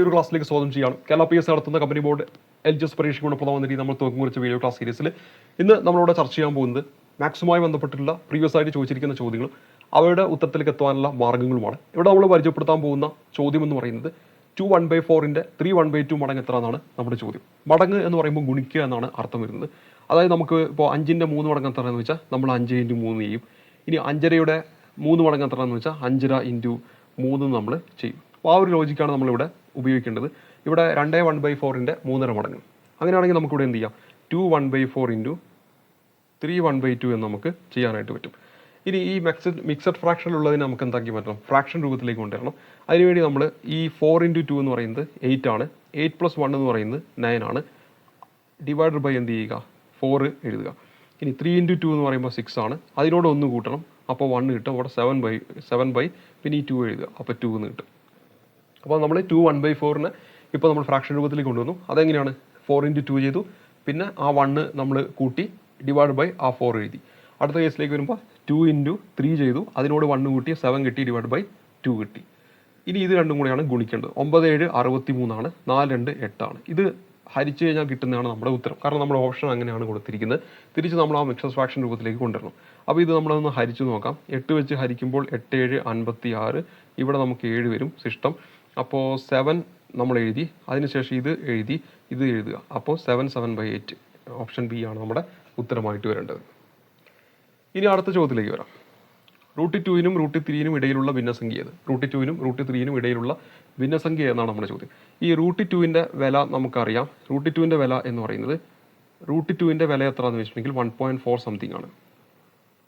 ഒരു ക്ലാസ്സിലേക്ക് സ്വാഗതം ചെയ്യാണ് കേരള പി എസ് നടത്തുന്ന company board L G S പരീക്ഷ ഗുണപ്രദമെന്ന രീതി നമ്മൾ തുറന്നു കുറിച്ച വീഡിയോ ക്ലാസ് സീരീസിൽ ഇന്ന് നമ്മളോട് ചർച്ച ചെയ്യാൻ പോകുന്നത് മാക്സുമായി ബന്ധപ്പെട്ടുള്ള പ്രീവിയസ് ആയിട്ട് ചോദിച്ചിരിക്കുന്ന ചോദ്യങ്ങളും അവയുടെ ഉത്തരത്തിലേക്ക് എത്താനുള്ള മാർഗങ്ങളുമാണ് ഇവിടെ നമ്മൾ പരിചയപ്പെടുത്താൻ പോകുന്ന ചോദ്യം എന്ന് പറയുന്നത് ടു വൺ ബൈ ഫോറിന്റെ ത്രീ വൺ ബൈ ടു മടങ്ങ് എത്ര എന്നാണ് നമ്മുടെ ചോദ്യം. മടങ്ങ് എന്ന് പറയുമ്പോൾ ഗുണിക്കുക എന്നാണ് അർത്ഥം വരുന്നത്. അതായത് നമുക്ക് ഇപ്പോൾ അഞ്ചിന്റെ മൂന്ന് മടങ്ങ് എത്ര എന്ന് വെച്ചാൽ നമ്മൾ അഞ്ച് ഇന്റു മൂന്ന് ചെയ്യും. ഇനി അഞ്ചരയുടെ മൂന്ന് മടങ്ങ് എത്ര എന്ന് വെച്ചാൽ അഞ്ചര ഇന്റു മൂന്ന് നമ്മൾ ചെയ്യും. അപ്പോൾ ആ ഒരു ലോജിക്കാണ് നമ്മളിവിടെ ഉപയോഗിക്കേണ്ടത്. ഇവിടെ രണ്ടേ വൺ ബൈ ഫോറിന്റെ മൂന്നര മടങ്ങ് അങ്ങനെയാണെങ്കിൽ നമുക്കിവിടെ എന്ത് ചെയ്യാം? Two one by four into three one by two എന്ന് നമുക്ക് ചെയ്യാനായിട്ട് പറ്റും. ഇനി ഈ മിക്സഡ് മിക്സഡ് ഫ്രാക്ഷനിലുള്ളതിനെ നമുക്ക് എന്താക്കി മാറ്റണം? ഫ്രാക്ഷൻ രൂപത്തിലേക്ക് കൊണ്ടുവരണം. അതിനുവേണ്ടി നമ്മൾ ഈ ഫോർ ഇന്റു ടു എന്ന് പറയുന്നത് എയ്റ്റ് ആണ്. എയ്റ്റ് പ്ലസ് വൺ എന്ന് പറയുന്നത് നയൻ ആണ്. ഡിവൈഡഡ് ബൈ എന്ത് ചെയ്യുക? ഫോർ എഴുതുക. ഇനി ത്രീ ഇന്റു ടു എന്ന് പറയുമ്പോൾ സിക്സ് ആണ്. അതിനോട് ഒന്ന് കൂട്ടണം. അപ്പോൾ വൺ കിട്ടും. അവിടെ സെവൻ ബൈ സെവൻ ബൈ പിന്നെ ഈ ടു എഴുതുക. അപ്പോൾ ടു എന്ന് കിട്ടും. അപ്പോൾ നമ്മൾ ടു വൺ ബൈ ഫോറിന് ഇപ്പോൾ നമ്മൾ ഫ്രാക്ഷൻ രൂപത്തിലേക്ക് കൊണ്ടുവന്നു. അതെങ്ങനെയാണ്? ഫോർ ഇന്റു ടു ചെയ്തു. പിന്നെ ആ വണ്ണ് നമ്മൾ കൂട്ടി ഡിവൈഡ് ബൈ ആ ഫോർ എഴുതി. അടുത്ത കേസിലേക്ക് വരുമ്പോൾ ടു ഇന്റു ത്രീ ചെയ്തു. അതിനോട് വണ്ണ് കൂട്ടി സെവൻ കിട്ടി ഡിവൈഡ് ബൈ ടു കിട്ടി. ഇനി ഇത് രണ്ടും കൂടെയാണ് ഗുണിക്കേണ്ടത്. ഒമ്പത് ഏഴ് അറുപത്തി മൂന്നാണ് നാല് രണ്ട് എട്ടാണ്. ഇത് ഹരിച്ചു കഴിഞ്ഞാൽ കിട്ടുന്നതാണ് നമ്മുടെ ഉത്തരം. കാരണം നമ്മുടെ ഓപ്ഷൻ അങ്ങനെയാണ് കൊടുത്തിരിക്കുന്നത്. തിരിച്ച് നമ്മൾ ആ മിക്സസ് ഫ്രാക്ഷൻ രൂപത്തിലേക്ക് കൊണ്ടുവരണം. അപ്പോൾ ഇത് നമ്മളൊന്ന് ഹരിച്ചു നോക്കാം. എട്ട് വെച്ച് ഹരിക്കുമ്പോൾ എട്ട് ഏഴ് അൻപത്തി ആറ് ഇവിടെ നമുക്ക് ഏഴ് വരും സിസ്റ്റം. അപ്പോൾ സെവൻ നമ്മൾ എഴുതി അതിനുശേഷം ഇത് എഴുതി ഇത് എഴുതുക. അപ്പോൾ seven seven by eight option B ആണ് നമ്മുടെ ഉത്തരമായിട്ട് വരേണ്ടത്. ഇനി അടുത്ത ചോദ്യത്തിലേക്ക് വരാം. റൂട്ട് ടുവിനും റൂട്ട് ത്രീനും ഇടയിലുള്ള ഭിന്നസംഖ്യ ഏത് റൂട്ട് ടുവിനും റൂട്ട് ത്രീനും ഇടയിലുള്ള ഭിന്നസംഖ്യ എന്നാണ് നമ്മുടെ ചോദ്യം. ഈ റൂട്ട് ടുവിന്റെ വില നമുക്കറിയാം. റൂട്ട് ടുവിന്റെ വില എന്ന് പറയുന്നത് റൂട്ട് ടുവിന്റെ വില എത്രയാണെന്ന് വെച്ചിട്ടുണ്ടെങ്കിൽ വൺ പോയിന്റ് ഫോർ സംതിങ് ആണ്.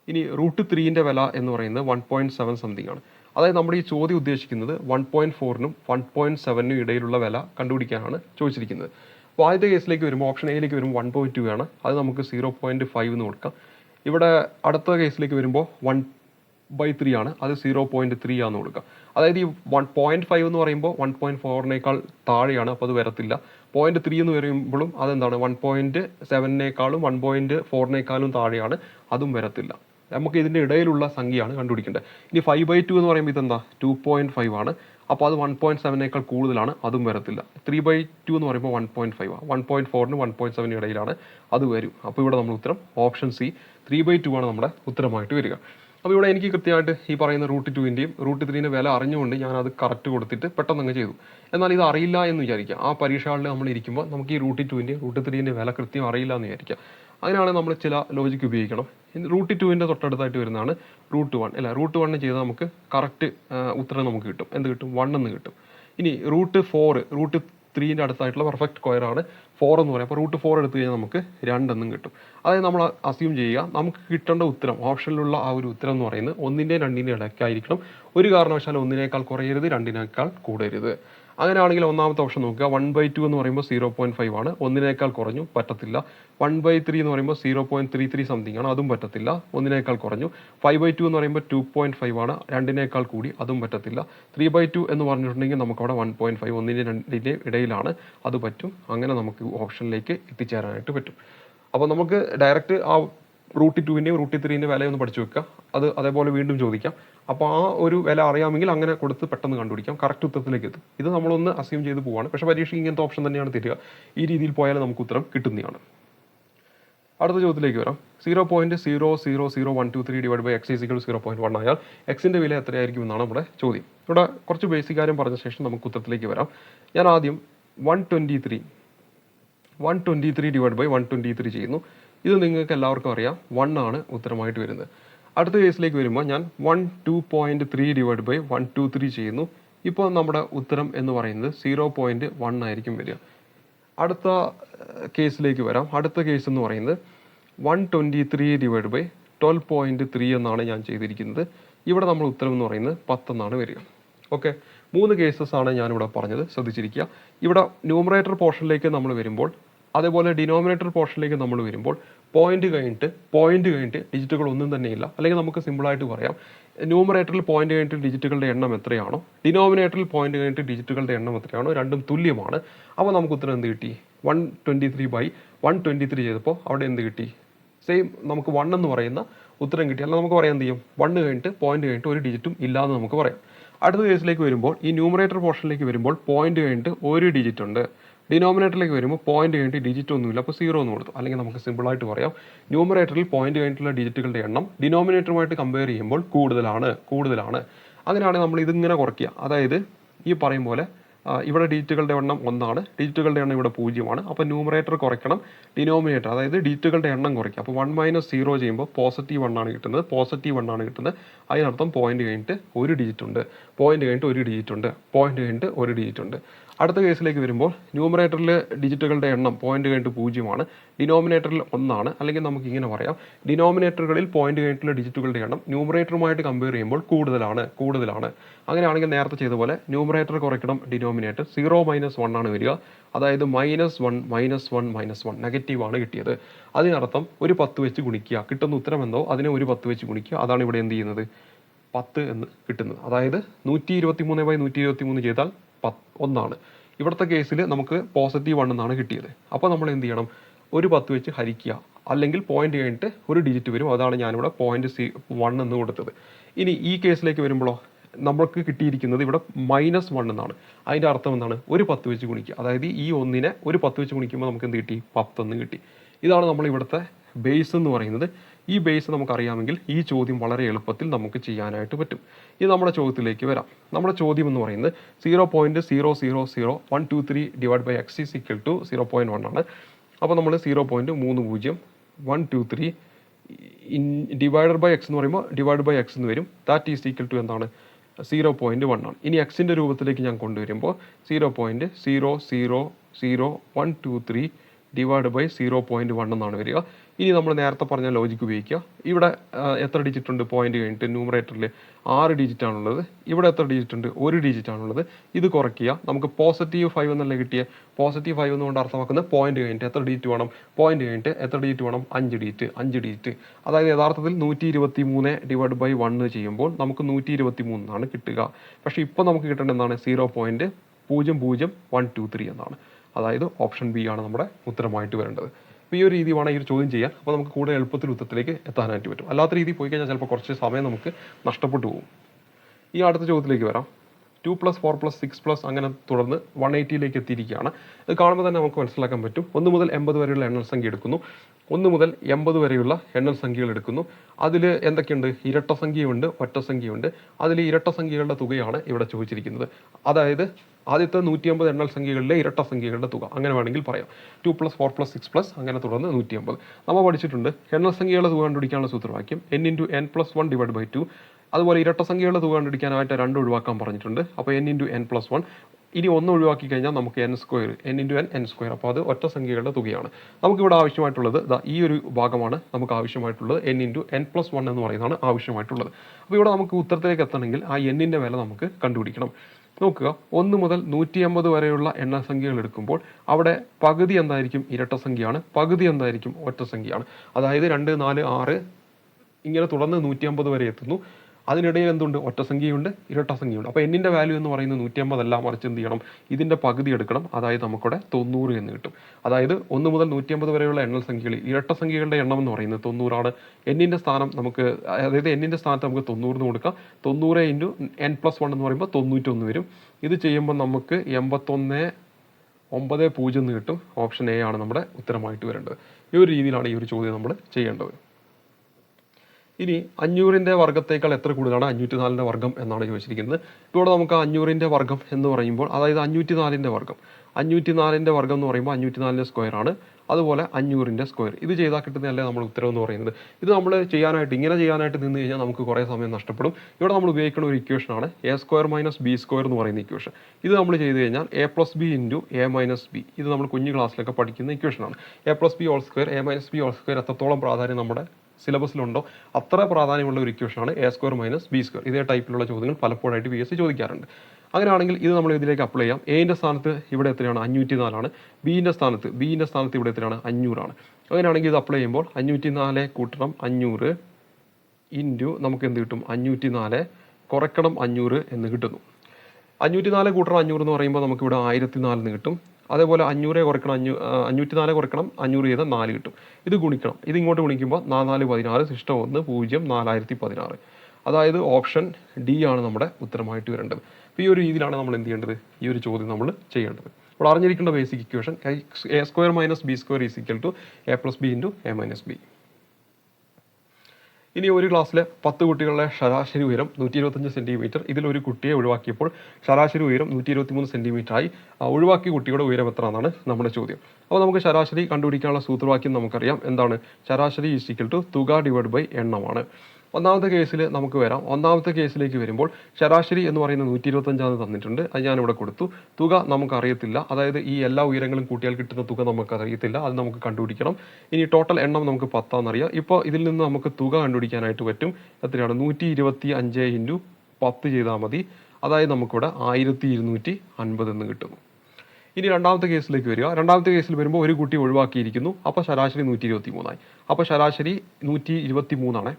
ഇനി റൂട്ട് ത്രീന്റെ വില എന്ന് പറയുന്നത് വൺ പോയിന്റ് സെവൻ സംതിങ് ആണ്. അതായത് നമ്മൾ ഈ ചോദ്യം ഉദ്ദേശിക്കുന്നത് വൺ പോയിന്റ് ഫോറിനും വൺ പോയിന്റ് സെവനും ഇടയിലുള്ള വില കണ്ടുപിടിക്കാനാണ് ചോദിച്ചിരിക്കുന്നത്. അപ്പോൾ ആദ്യത്തെ കേസിലേക്ക് വരുമ്പോൾ ഓപ്ഷൻ എയിലേക്ക് വരുമ്പോൾ വൺ പോയിന്റ് ടു ആണ്. അത് നമുക്ക് സീറോ പോയിന്റ് ഫൈവ് എന്ന് കൊടുക്കാം. ഇവിടെ അടുത്ത കേസിലേക്ക് വരുമ്പോൾ വൺ ബൈ ത്രീ ആണ്. അത് സീറോ പോയിന്റ് ത്രീ ആണെന്ന് കൊടുക്കുക അതായത് ഈ വൺ പോയിന്റ് ഫൈവ് എന്ന് പറയുമ്പോൾ വൺ പോയിന്റ് ഫോറിനേക്കാൾ താഴെയാണ്. അപ്പോൾ അത് വരത്തില്ല. പോയിന്റ് ത്രീ എന്ന് പറയുമ്പോഴും അതെന്താണ്? വൺ പോയിന്റ് സെവനേക്കാളും വൺ പോയിന്റ് ഫോറിനേക്കാളും താഴെയാണ്. അതും വരത്തില്ല. നമുക്ക് ഇതിന്റെ ഇടയിലുള്ള സംഖ്യയാണ് കണ്ടുപിടിക്കേണ്ടത്. ഇനി ഫൈവ് ബൈ ടു എന്ന് പറയുമ്പോൾ ഇതെന്താ? ടു പോയിന്റ് ഫൈവ് ആണ്. അപ്പോൾ അത് വൺ പോയിന്റ് സെവനേക്കാൾ കൂടുതലാണ്. അതും വരത്തില്ല. ത്രീ ബൈ ടു എന്ന് പറയുമ്പോൾ വൺ പോയിന്റ് ഫൈവ് ആണ് വൺ പോയിന്റ് ഫോറിന് വൺ പോയിന്റ് സെവൻ ഇടയിലാണ് അത് വരും. അപ്പോൾ ഇവിടെ നമ്മൾ ഉത്തരം option C three by two ആണ് നമ്മുടെ ഉത്തരമായിട്ട് വരിക. അപ്പോൾ ഇവിടെ എനിക്ക് കൃത്യമായിട്ട് ഈ പറയുന്ന റൂട്ട് ടുവിന്റെയും റൂട്ട് ത്രീന്റെ വില അറിഞ്ഞുകൊണ്ട് ഞാൻ അത് കറക്റ്റ് കൊടുത്തിട്ട് പെട്ടെന്ന് അങ്ങ് ചെയ്തു. എന്നാൽ ഇത് അറിയില്ല എന്ന് വിചാരിക്കുക. ആ പരീക്ഷകളിൽ നമ്മൾ ഇരിക്കുമ്പോൾ നമുക്ക് ഈ റൂട്ട് ടുവിന്റെയും റൂട്ട് ത്രീന്റെ വില കൃത്യം അറിയില്ല എന്ന് വിചാരിക്കുക. അങ്ങനെയാണെങ്കിൽ നമ്മൾ ചില ലോജിക്ക് ഉപയോഗിക്കണം. റൂട്ട് ടുവിന്റെ തൊട്ടടുത്തായിട്ട് വരുന്നതാണ് റൂട്ട് വൺ അല്ല? റൂട്ട് വണ്ണ് ചെയ്താൽ നമുക്ക് കറക്റ്റ് ഉത്തരം നമുക്ക് കിട്ടും. എന്ത് കിട്ടും? വൺ എന്ന് കിട്ടും. ഇനി റൂട്ട് ഫോർ റൂട്ട് ത്രീന്റെ അടുത്തായിട്ടുള്ള പെർഫെക്റ്റ് സ്ക്വയറാണ് ഫോർ എന്ന് പറയുമ്പോൾ റൂട്ട് ഫോർ എടുത്തു കഴിഞ്ഞാൽ നമുക്ക് രണ്ടെന്നും കിട്ടും. അതായത് നമ്മൾ അസ്യൂം ചെയ്യുക നമുക്ക് കിട്ടേണ്ട ഉത്തരം ഓപ്ഷനിലുള്ള ആ ഒരു ഉത്തരം എന്ന് പറയുന്നത് ഒന്നിന്റെയും രണ്ടിന്റെയും ഇടയ്ക്കായിരിക്കണം. ഒരു കാരണവശാലും ഒന്നിനേക്കാൾ കുറയരുത് രണ്ടിനേക്കാൾ കൂടരുത്. അങ്ങനെയാണെങ്കിൽ ഒന്നാമത്തെ ഓപ്ഷൻ നോക്കുക. വൺ ബൈ ടു എന്ന് പറയുമ്പോൾ സീറോ പോയിന്റ് ഫൈവ് ആണ്. ഒന്നിനേക്കാൾ കുറഞ്ഞു പറ്റത്തില്ല. വൺ ബൈ ത്രീ എന്ന് പറയുമ്പോൾ zero point three three something ആണ്. അതും പറ്റത്തില്ല. ഒന്നിനേക്കാൾ കുറഞ്ഞു. ഫൈവ് ബൈ ടു എന്ന് പറയുമ്പോൾ ടു പോയിന്റ് ഫൈവ് ആണ്. രണ്ടിനേക്കാൾ കൂടി അതും പറ്റത്തില്ല. ത്രീ ബൈ ടു എന്ന് പറഞ്ഞിട്ടുണ്ടെങ്കിൽ നമുക്കവിടെ വൺ പോയിന്റ് ഫൈവ് ഒന്നിന്റെ രണ്ടിന്റെ ഇടയിലാണ്. അത് പറ്റും. അങ്ങനെ നമുക്ക് ഓപ്ഷനിലേക്ക് എത്തിച്ചേരാനായിട്ട് പറ്റും. അപ്പോൾ നമുക്ക് ഡയറക്റ്റ് ആ റൂട്ട് ടുവിന്റെയും റൂട്ട് ത്രീന്റെ വിലയൊന്ന് പഠിച്ചു വെക്കുക. അത് അതേപോലെ വീണ്ടും ചോദിക്കാം. അപ്പോൾ ആ ഒരു വില അറിയാമെങ്കിൽ അങ്ങനെ കൊടുത്ത് പെട്ടെന്ന് കണ്ടുപിടിക്കാം. കറക്റ്റ് ഉത്തരത്തിലേക്ക് എത്തും. ഇത് നമ്മളൊന്ന് അസ്യൂം ചെയ്ത് പോവാണ്. പക്ഷേ പരീക്ഷയ്ക്ക് ഇങ്ങനത്തെ ഓപ്ഷൻ തന്നെയാണ് തരിക. ഈ രീതിയിൽ പോയാൽ നമുക്ക് ഉത്തരം കിട്ടുന്നതാണ്. അടുത്ത ചോദ്യത്തിലേക്ക് വരാം. Zero point zero zero zero one two three divide by X is equal zero point one ആയാൽ എക്സിന്റെ വില എത്രയായിരിക്കും എന്നാണ് നമ്മുടെ ചോദ്യം. ഇവിടെ കുറച്ച് ബേസിക് കാര്യം പറഞ്ഞ ശേഷം നമുക്ക് ഉത്തരത്തിലേക്ക് വരാം. ഞാൻ ആദ്യം one twenty three one twenty three divide by one twenty three ചെയ്യുന്നു. ഇത് നിങ്ങൾക്ക് എല്ലാവർക്കും അറിയാം. വൺ ആണ് ഉത്തരമായിട്ട് വരുന്നത്. അടുത്ത കേസിലേക്ക് വരുമ്പോൾ ഞാൻ one two point three divide by one two three ചെയ്യുന്നു. ഇപ്പോൾ നമ്മുടെ ഉത്തരം എന്ന് പറയുന്നത് സീറോ പോയിന്റ് വൺ ആയിരിക്കും വരിക. അടുത്ത കേസിലേക്ക് വരാം. അടുത്ത കേസ് എന്ന് പറയുന്നത് one twenty three divide by twelve point three എന്നാണ് ഞാൻ ചെയ്തിരിക്കുന്നത്. ഇവിടെ നമ്മൾ ഉത്തരം എന്ന് പറയുന്നത് പത്തെന്നാണ് വരിക. ഓക്കെ മൂന്ന് കേസസ് ആണ് ഞാനിവിടെ പറഞ്ഞത്. ശ്രദ്ധിച്ചിരിക്കുക. ഇവിടെ ന്യൂമറേറ്റർ പോർഷനിലേക്ക് നമ്മൾ വരുമ്പോൾ അതേപോലെ ഡിനോമിനേറ്റർ പോർഷനിലേക്ക് നമ്മൾ വരുമ്പോൾ പോയിന്റ് കഴിഞ്ഞിട്ട് പോയിന്റ് കഴിഞ്ഞിട്ട് ഡിജിറ്റുകൾ ഒന്നും തന്നെയില്ല. അല്ലെങ്കിൽ നമുക്ക് സിമ്പിളായിട്ട് പറയാം ന്യൂമറേറ്ററിൽ പോയിന്റ് കഴിഞ്ഞിട്ട് ഡിജിറ്റുകളുടെ എണ്ണം എത്രയാണോ ഡിനോമിനേറ്ററിൽ പോയിന്റ് കഴിഞ്ഞിട്ട് ഡിജിറ്റുകളുടെ എണ്ണം എത്രയാണോ രണ്ടും തുല്യമാണ്. അപ്പോൾ നമുക്ക് ഉത്തരം എന്ത് കിട്ടി? One twenty three by one twenty three ചെയ്തപ്പോൾ അവിടെ എന്ത് കിട്ടി? സെയിം നമുക്ക് വൺ എന്ന് പറയുന്ന ഉത്തരം കിട്ടി. അല്ല നമുക്ക് പറയാൻ എന്ത് ചെയ്യും? വണ്ണ് കഴിഞ്ഞിട്ട് പോയിന്റ് കഴിഞ്ഞിട്ട് ഒരു ഡിജിറ്റും ഇല്ല എന്ന് നമുക്ക് പറയാം. അടുത്ത കേസിലേക്ക് വരുമ്പോൾ ഈ ന്യൂമറേറ്റർ പോർഷനിലേക്ക് വരുമ്പോൾ പോയിന്റ് കഴിഞ്ഞിട്ട് ഒരു ഡിജിറ്റ് ഉണ്ട്. ഡിനോമിനേറ്ററിലേക്ക് വരുമ്പോൾ പോയിന്റ് കഴിഞ്ഞിട്ട് ഡിജിറ്റ് ഒന്നുമില്ല. അപ്പോൾ സീറോ എന്ന് കൊടുത്തു. അല്ലെങ്കിൽ നമുക്ക് സിമ്പിളായിട്ട് പറയാം. ന്യൂമറേറ്ററിൽ പോയിന്റ് കഴിഞ്ഞിട്ടുള്ള ഡിജിറ്റുകളുടെ എണ്ണം ഡിനോമിനേറ്ററുമായിട്ട് കമ്പയർ ചെയ്യുമ്പോൾ കൂടുതലാണ് കൂടുതലാണ്. അങ്ങനെയാണെങ്കിൽ നമ്മൾ ഇതിങ്ങനെ കുറയ്ക്കുക. അതായത് ഈ പറയും പോലെ ഇവിടെ ഡിജിറ്റുകളുടെ എണ്ണം ഒന്നാണ്. ഡിജിറ്റുകളുടെ എണ്ണം ഇവിടെ പൂജ്യമാണ്. അപ്പോൾ ന്യൂമറേറ്റർ കുറയ്ക്കണം. ഡിനോമിനേറ്റർ അതായത് ഡിജിറ്റുകളുടെ എണ്ണം കുറയ്ക്കുക. അപ്പോൾ വൺ മൈനസ് സീറോ ചെയ്യുമ്പോൾ പോസിറ്റീവ് ആണ് കിട്ടുന്നത്. പോസിറ്റീവ് ആണ് കിട്ടുന്നത്. അതിനർത്ഥം പോയിന്റ് കഴിഞ്ഞിട്ട് ഒരു ഡിജിറ്റ് ഉണ്ട്. പോയിന്റ് കഴിഞ്ഞിട്ട് ഒരു ഡിജിറ്റ് ഉണ്ട്. പോയിന്റ് കഴിഞ്ഞിട്ട് ഒരു ഡിജിറ്റ് ഉണ്ട്. അടുത്ത കേസിലേക്ക് വരുമ്പോൾ ന്യൂമറേറ്ററിൽ ഡിജിറ്റുകളുടെ എണ്ണം പോയിന്റ് കഴിഞ്ഞിട്ട് പൂജ്യമാണ്. ഡിനോമിനേറ്ററിൽ ഒന്നാണ്. അല്ലെങ്കിൽ നമുക്ക് ഇങ്ങനെ പറയാം. ഡിനോമിനേറ്ററുകളിൽ പോയിന്റ് കഴിഞ്ഞിട്ടുള്ള ഡിജിറ്റുകളുടെ എണ്ണം ന്യൂമറേറ്ററുമായിട്ട് കമ്പയർ ചെയ്യുമ്പോൾ കൂടുതലാണ് കൂടുതലാണ്. അങ്ങനെയാണെങ്കിൽ നേരത്തെ ചെയ്ത പോലെ ന്യൂമറേറ്റർ കുറയ്ക്കണം ഡിനോമിനേറ്റർ. സീറോ മൈനസ് വൺ ആണ് വരിക. അതായത് minus one minus one minus one negative ആണ് കിട്ടിയത്. അതിനർത്ഥം ഒരു പത്ത് വെച്ച് ഗുണിക്കുക. കിട്ടുന്ന ഉത്തരം എന്തോ? അതിനെ ഒരു പത്ത് വെച്ച് ഗുണിക്കുക. അതാണ് ഇവിടെ എന്ത് ചെയ്യുന്നത്? പത്ത് എന്ന് കിട്ടുന്നത്. അതായത് നൂറ്റി ഇരുപത്തി മൂന്ന് ബൈ നൂറ്റി ഇരുപത്തി മൂന്ന് ചെയ്താൽ ഒന്നാണ്. ഇവിടുത്തെ കേസിൽ നമുക്ക് പോസിറ്റീവ് വൺ എന്നാണ് കിട്ടിയത്. അപ്പോൾ നമ്മൾ എന്ത് ചെയ്യണം? ഒരു പത്ത് വെച്ച് ഹരിക്കുക. അല്ലെങ്കിൽ പോയിന്റ് കഴിഞ്ഞിട്ട് ഒരു ഡിജിറ്റ് വരും. അതാണ് ഞാനിവിടെ പോയിന്റ് സി വൺ എന്ന് കൊടുത്തത്. ഇനി ഈ കേസിലേക്ക് വരുമ്പോഴോ നമുക്ക് കിട്ടിയിരിക്കുന്നത് ഇവിടെ മൈനസ് വൺ എന്നാണ് അതിന്റെ അർത്ഥം എന്താണ്? ഒരു പത്ത് വെച്ച് ഗുണിക്കുക. അതായത് ഈ ഒന്നിനെ ഒരു പത്ത് വെച്ച് ഗുണിക്കുമ്പോൾ നമുക്ക് എന്ത് കിട്ടി? പത്തൊന്ന് കിട്ടി. ഇതാണ് നമ്മൾ ഇവിടുത്തെ ബേസ് എന്ന് പറയുന്നത്. ഈ ബേസ് നമുക്കറിയാമെങ്കിൽ ഈ ചോദ്യം വളരെ എളുപ്പത്തിൽ നമുക്ക് ചെയ്യാനായിട്ട് പറ്റും. ഇനി നമ്മുടെ ചോദ്യത്തിലേക്ക് വരാം. നമ്മുടെ ചോദ്യം എന്ന് പറയുന്നത് zero point zero zero zero one two three divide by x is equal to zero point one ആണ്. അപ്പോൾ നമ്മൾ സീറോ പോയിന്റ് മൂന്ന് പൂജ്യം one two three in divided by x എന്ന് പറയുമ്പോൾ ഡിവൈഡ് ബൈ എക്സ് എന്ന് വരും. ദാറ്റ് ഈസ് ഈക്വൽ ടു എന്താണ്? സീറോ പോയിന്റ് വൺ ആണ്. ഇനി എക്സിന്റെ രൂപത്തിലേക്ക് ഞാൻ കൊണ്ടുവരുമ്പോൾ zero point zero zero zero one two three divide by zero point one എന്നാണ് വരിക. ഇനി നമ്മൾ നേരത്തെ പറഞ്ഞ ലോജിക്ക് ഉപയോഗിക്കുക ഇവിടെ എത്ര ഡിജിറ്റ് ഉണ്ട്? പോയിന്റ് കഴിഞ്ഞിട്ട് ന്യൂമറേറ്ററിൽ ആറ് ഡിജിറ്റ് ആണുള്ളത്. ഇവിടെ എത്ര ഡിജിറ്റ് ഉണ്ട്? ഒരു ഡിജിറ്റ് ആണുള്ളത്. ഇത് കുറയ്ക്കുക നമുക്ക് പോസിറ്റീവ് ഫൈവ് എന്നല്ല കിട്ടിയ? പോസിറ്റീവ് ഫൈവ് എന്നുകൊണ്ട് അർത്ഥമാക്കുന്നത് പോയിന്റ് കഴിഞ്ഞിട്ട് എത്ര ഡിജിറ്റ് വേണം? പോയിന്റ് കഴിഞ്ഞിട്ട് എത്ര ഡിജിറ്റ് വേണം? അഞ്ച് ഡിജിറ്റ് അഞ്ച് ഡിജിറ്റ് അതായത് യഥാർത്ഥത്തിൽ നൂറ്റി ഇരുപത്തി മൂന്ന് ഡിവൈഡ് ബൈ വണ്ണ് ചെയ്യുമ്പോൾ നമുക്ക് നൂറ്റി ഇരുപത്തി മൂന്നാണ് കിട്ടുക. പക്ഷേ ഇപ്പോൾ നമുക്ക് കിട്ടേണ്ട എന്താണ്? സീറോ പോയിന്റ് പൂജ്യം പൂജ്യം വൺ ടു ത്രീ എന്നാണ്. അതായത് ഓപ്ഷൻ ബി ആണ് നമ്മുടെ ഉത്തരമായിട്ട് വരേണ്ടത്. ഈ ഒരു രീതി വേണം ഈ ഒരു ചോദ്യം ചെയ്യാൻ. അപ്പോൾ നമുക്ക് കൂടുതൽ എളുപ്പത്തിൽ ഉത്തരത്തിലേക്ക് എത്താനായിട്ട് പറ്റും. അല്ലാത്ത രീതി പോയി കഴിഞ്ഞാൽ ചിലപ്പോൾ കുറച്ച് സമയം നമുക്ക് നഷ്ടപ്പെട്ടു പോകും. ഈ അടുത്ത ചോദ്യത്തിലേക്ക് വരാം. Two plus four plus six plus അങ്ങനെ തുടർന്ന് വൺ എയ്റ്റിയിലേക്ക് എത്തിയിരിക്കുകയാണ്. ഇത് കാണുമ്പോൾ തന്നെ നമുക്ക് മനസ്സിലാക്കാൻ പറ്റും. ഒന്ന് മുതൽ എൺപത് വരെയുള്ള എണ്ണൽ സംഖ്യ എടുക്കുന്നു. ഒന്ന് മുതൽ എൺപത് വരെയുള്ള എണ്ണൽ സംഖ്യകൾ എടുക്കുന്നു. അതിൽ എന്തൊക്കെയുണ്ട്? ഇരട്ട സംഖ്യയുണ്ട് ഒറ്റ സംഖ്യയുണ്ട്. അതിൽ ഇരട്ട സംഖ്യകളുടെ തുകയാണ് ഇവിടെ ചോദിച്ചിരിക്കുന്നത്. അതായത് ആദ്യത്തെ നൂറ്റി അമ്പത് എണ്ണൽ സംഖ്യകളിലെ ഇരട്ട സംഖ്യകളുടെ തുക. അങ്ങനെ വേണമെങ്കിൽ പറയാം. Two plus four plus six plus അങ്ങനെ തുടർന്ന് നൂറ്റി അമ്പത് നമ്മൾ പഠിച്ചിട്ടുണ്ട് എണ്ണൽ സംഖ്യകളുടെ തുക കണ്ടുപിടിക്കാനുള്ള സൂത്രവാക്യം n into n plus one divide by two അതുപോലെ ഇരട്ട സംഖ്യകളുടെ തുക കണ്ടുപിടിക്കാനായിട്ട് രണ്ട് ഒഴിവാക്കാൻ പറഞ്ഞിട്ടുണ്ട്. അപ്പോൾ n into n plus one ഇനി ഒന്ന് ഒഴിവാക്കി കഴിഞ്ഞാൽ നമുക്ക് n square n into n n square അപ്പോൾ അത് ഒറ്റ സംഖ്യകളുടെ തുകയാണ്. നമുക്കിവിടെ ആവശ്യമായിട്ടുള്ളത് ഈ ഒരു ഭാഗമാണ് നമുക്ക് ആവശ്യമായിട്ടുള്ളത് n into n plus one എന്ന് പറയുന്നതാണ് ആവശ്യമായിട്ടുള്ളത്. അപ്പോൾ ഇവിടെ നമുക്ക് ഉത്തരത്തിലേക്ക് എത്തണമെങ്കിൽ ആ എന്നിന്റെ വില നമുക്ക് കണ്ടുപിടിക്കണം. നോക്കുക ഒന്ന് മുതൽ നൂറ്റി അമ്പത് വരെയുള്ള എണ്ണ സംഖ്യകൾ എടുക്കുമ്പോൾ അവിടെ പകുതി എന്തായിരിക്കും? ഇരട്ട സംഖ്യയാണ്. പകുതി എന്തായിരിക്കും? ഒറ്റ സംഖ്യയാണ്. അതായത് രണ്ട് നാല് ആറ് ഇങ്ങനെ തുടർന്ന് നൂറ്റി അമ്പത് വരെ എത്തുന്നു. അതിനിടയിൽ എന്തുണ്ട്? ഒറ്റ സംഖ്യയുണ്ട് ഇരട്ട സംഖ്യയുണ്ട്. അപ്പോൾ എന്നിന്റെ വാല്യൂ എന്ന് പറയുന്നത് നൂറ്റി അമ്പതല്ല മറിച്ച് എന്ത് ചെയ്യണം? ഇതിന്റെ പകുതി എടുക്കണം. അതായത് നമുക്കിവിടെ തൊണ്ണൂറ് എന്ന് കിട്ടും. അതായത് ഒന്ന് മുതൽ നൂറ്റി അമ്പത് വരെയുള്ള എണ്ണൽ സംഖ്യകൾ ഇരട്ട സംഖ്യകളുടെ എണ്ണം എന്ന് പറയുന്നത് തൊണ്ണൂറാണ്. എന്നിന്റെ സ്ഥാനം നമുക്ക് അതായത് എന്നിന്റെ സ്ഥാനത്ത് നമുക്ക് തൊണ്ണൂറിന് കൊടുക്കാം. തൊണ്ണൂറ് ഇന്റു എൻ പ്ലസ് വൺ എന്ന് പറയുമ്പോൾ തൊണ്ണൂറ്റൊന്ന് വരും. ഇത് ചെയ്യുമ്പോൾ നമുക്ക് എൺപത്തൊന്ന് ഒമ്പത് പൂജ്യം എന്ന് കിട്ടും. ഓപ്ഷൻ എ ആണ് നമ്മുടെ ഉത്തരമായിട്ട് വരേണ്ടത്. ഈ ഒരു രീതിയിലാണ് ഈ ഒരു ചോദ്യം നമ്മൾ ചെയ്യേണ്ടത്. ഇനി അഞ്ഞൂറിന്റെ വർഗത്തേക്കാൾ എത്ര കൂടുതലാണ് അഞ്ഞൂറ്റി നാലിന്റെ വർഗം എന്നാണ് ചോദിച്ചിരിക്കുന്നത്. ഇവിടെ നമുക്ക് അഞ്ഞൂറിന്റെ വർഗം എന്ന് പറയുമ്പോൾ അതായത് അഞ്ഞൂറ്റി നാലിന്റെ വർഗം. അഞ്ഞൂറ്റി നാലിന്റെ വർഗം എന്ന് പറയുമ്പോൾ അഞ്ഞൂറ്റി നാലിന്റെ സ്ക്വയർ ആണ്. അതുപോലെ അഞ്ഞൂറിന്റെ സ്ക്വയർ ഇത് ചെയ്താൽ കിട്ടുന്നതല്ലേ നമ്മൾ ഉത്തരം എന്ന് പറയുന്നത്? ഇത് നമ്മൾ ചെയ്യാനായിട്ട് ഇങ്ങനെ ചെയ്യാനായിട്ട് നിന്ന് കഴിഞ്ഞാൽ നമുക്ക് കുറേ സമയം നഷ്ടപ്പെടും. ഇവിടെ നമ്മൾ ഉപയോഗിക്കുന്ന ഒരു ഇക്വേഷനാണ് a square minus b square എന്ന് പറയുന്ന ഇക്വേഷൻ ഇത് നമ്മൾ ചെയ്ത് കഴിഞ്ഞാൽ a plus b into a minus b ഇത് നമ്മൾ കുഞ്ഞു ക്ലാസ്സിലൊക്കെ പഠിക്കുന്ന ഇക്വേഷനാണ് a plus b whole square a minus b whole square എത്രത്തോളം പ്രാധാന്യം നമ്മുടെ സിലബസിലുണ്ടോ? അത്ര പ്രാധാന്യമുള്ള ഒരു ഇക്വേഷനാണ് a square minus b square ഇതേ ടൈപ്പിലുള്ള ചോദ്യങ്ങൾ പലപ്പോഴായിട്ട് പി എസ് സി ചോദിക്കാറുണ്ട്. അങ്ങനെയാണെങ്കിൽ ഇത് നമ്മൾ ഇതിലേക്ക് അപ്ലൈ ചെയ്യാം. എന്റെ സ്ഥാനത്ത് ഇവിടെ എത്രയാണ്? അഞ്ഞൂറ്റി നാലാണ് ബിന്റെ സ്ഥാനത്ത് ബിന്റെ സ്ഥാനത്ത് ഇവിടെ എത്രയാണ്? അഞ്ഞൂറാണ് അങ്ങനെയാണെങ്കിൽ ഇത് അപ്ലൈ ചെയ്യുമ്പോൾ അഞ്ഞൂറ്റി നാല് കൂട്ടണം അഞ്ഞൂറ് ഇന്റു നമുക്ക് എന്ത് കിട്ടും? അഞ്ഞൂറ്റി നാല് കുറയ്ക്കണം അഞ്ഞൂറ് എന്ന് കിട്ടുന്നു. അഞ്ഞൂറ്റി നാല് കൂട്ടണം അഞ്ഞൂറ് എന്ന് പറയുമ്പോൾ നമുക്കിവിടെ ആയിരത്തി നാലിന് കിട്ടും. അതേപോലെ അഞ്ഞൂറെ കുറയ്ക്കണം അഞ്ഞൂ അഞ്ഞൂറ്റി നാല് കുറയ്ക്കണം അഞ്ഞൂറ് ചെയ്താൽ നാല് കിട്ടും. ഇത് ഗുണിക്കണം. ഇത് ഇങ്ങോട്ട് ഗുണിക്കുമ്പോൾ നാല് പതിനാറ് ശിഷ്ടം ഒന്ന് പൂജ്യം നാലായിരത്തി പതിനാറ്. അതായത് ഓപ്ഷൻ ഡി ആണ് നമ്മുടെ ഉത്തരമായിട്ട് വരേണ്ടത്. അപ്പോൾ ഈ ഒരു രീതിയിലാണ് നമ്മൾ എന്ത് ചെയ്യേണ്ടത്? ഈ ഒരു ചോദ്യം നമ്മൾ ചെയ്യേണ്ടത്. അപ്പോൾ അറിഞ്ഞിരിക്കേണ്ട basic equation a square minus b square is equal to a plus b into a minus b ഇനി ഒരു ക്ലാസ്സിലെ പത്ത് കുട്ടികളുടെ ശരാശരി ഉയരം നൂറ്റി ഇരുപത്തഞ്ച് സെന്റിമീറ്റർ ഇതിൽ ഒരു കുട്ടിയെ ഒഴിവാക്കിയപ്പോൾ ശരാശരി ഉയരം നൂറ്റി ഇരുപത്തിമൂന്ന് ആ ഒഴിവാക്കിയ കുട്ടിയുടെ ഉയരം എത്ര എന്നാണ് നമ്മുടെ ചോദ്യം. അപ്പോൾ നമുക്ക് ശരാശരി കണ്ടുപിടിക്കാനുള്ള സൂത്രവാക്യം നമുക്കറിയാം. എന്താണ്? ശരാശരി ഈസ് ഈക്വൽ ടു തുക ഡിവൈഡ് ബൈ എണ്ണമാണ്. ഒന്നാമത്തെ കേസിൽ നമുക്ക് വരാം. ഒന്നാമത്തെ കേസിലേക്ക് വരുമ്പോൾ ശരാശരി എന്ന് പറയുന്ന നൂറ്റി ഇരുപത്തഞ്ചാണ് തന്നിട്ടുണ്ട്. അത് ഞാനിവിടെ കൊടുത്തു. തുക നമുക്കറിയത്തില്ല. അതായത് ഈ എല്ലാ ഉയരങ്ങളും കൂട്ടിയാൽ കിട്ടുന്ന തുക നമുക്ക് അറിയത്തില്ല അത് നമുക്ക് കണ്ടുപിടിക്കണം. ഇനി ടോട്ടൽ എണ്ണം നമുക്ക് പത്താണെന്നറിയാം ഇപ്പോൾ ഇതിൽ നിന്ന് നമുക്ക് തുക കണ്ടുപിടിക്കാനായിട്ട് പറ്റും. എത്രയാണ്? നൂറ്റി ഇരുപത്തി അഞ്ച് ഇന്റു പത്ത് ചെയ്താൽ മതി. അതായത് നമുക്കിവിടെ ആയിരത്തി ഇരുന്നൂറ്റി അൻപത് എന്ന് കിട്ടുന്നു ഇനി രണ്ടാമത്തെ കേസിലേക്ക് വരിക. രണ്ടാമത്തെ കേസിൽ വരുമ്പോൾ ഒരു കുട്ടി ഒഴിവാക്കിയിരിക്കുന്നു. അപ്പോൾ ശരാശരി നൂറ്റി ഇരുപത്തി മൂന്നായി അപ്പോൾ ശരാശരി നൂറ്റി ഇരുപത്തി മൂന്നാണ്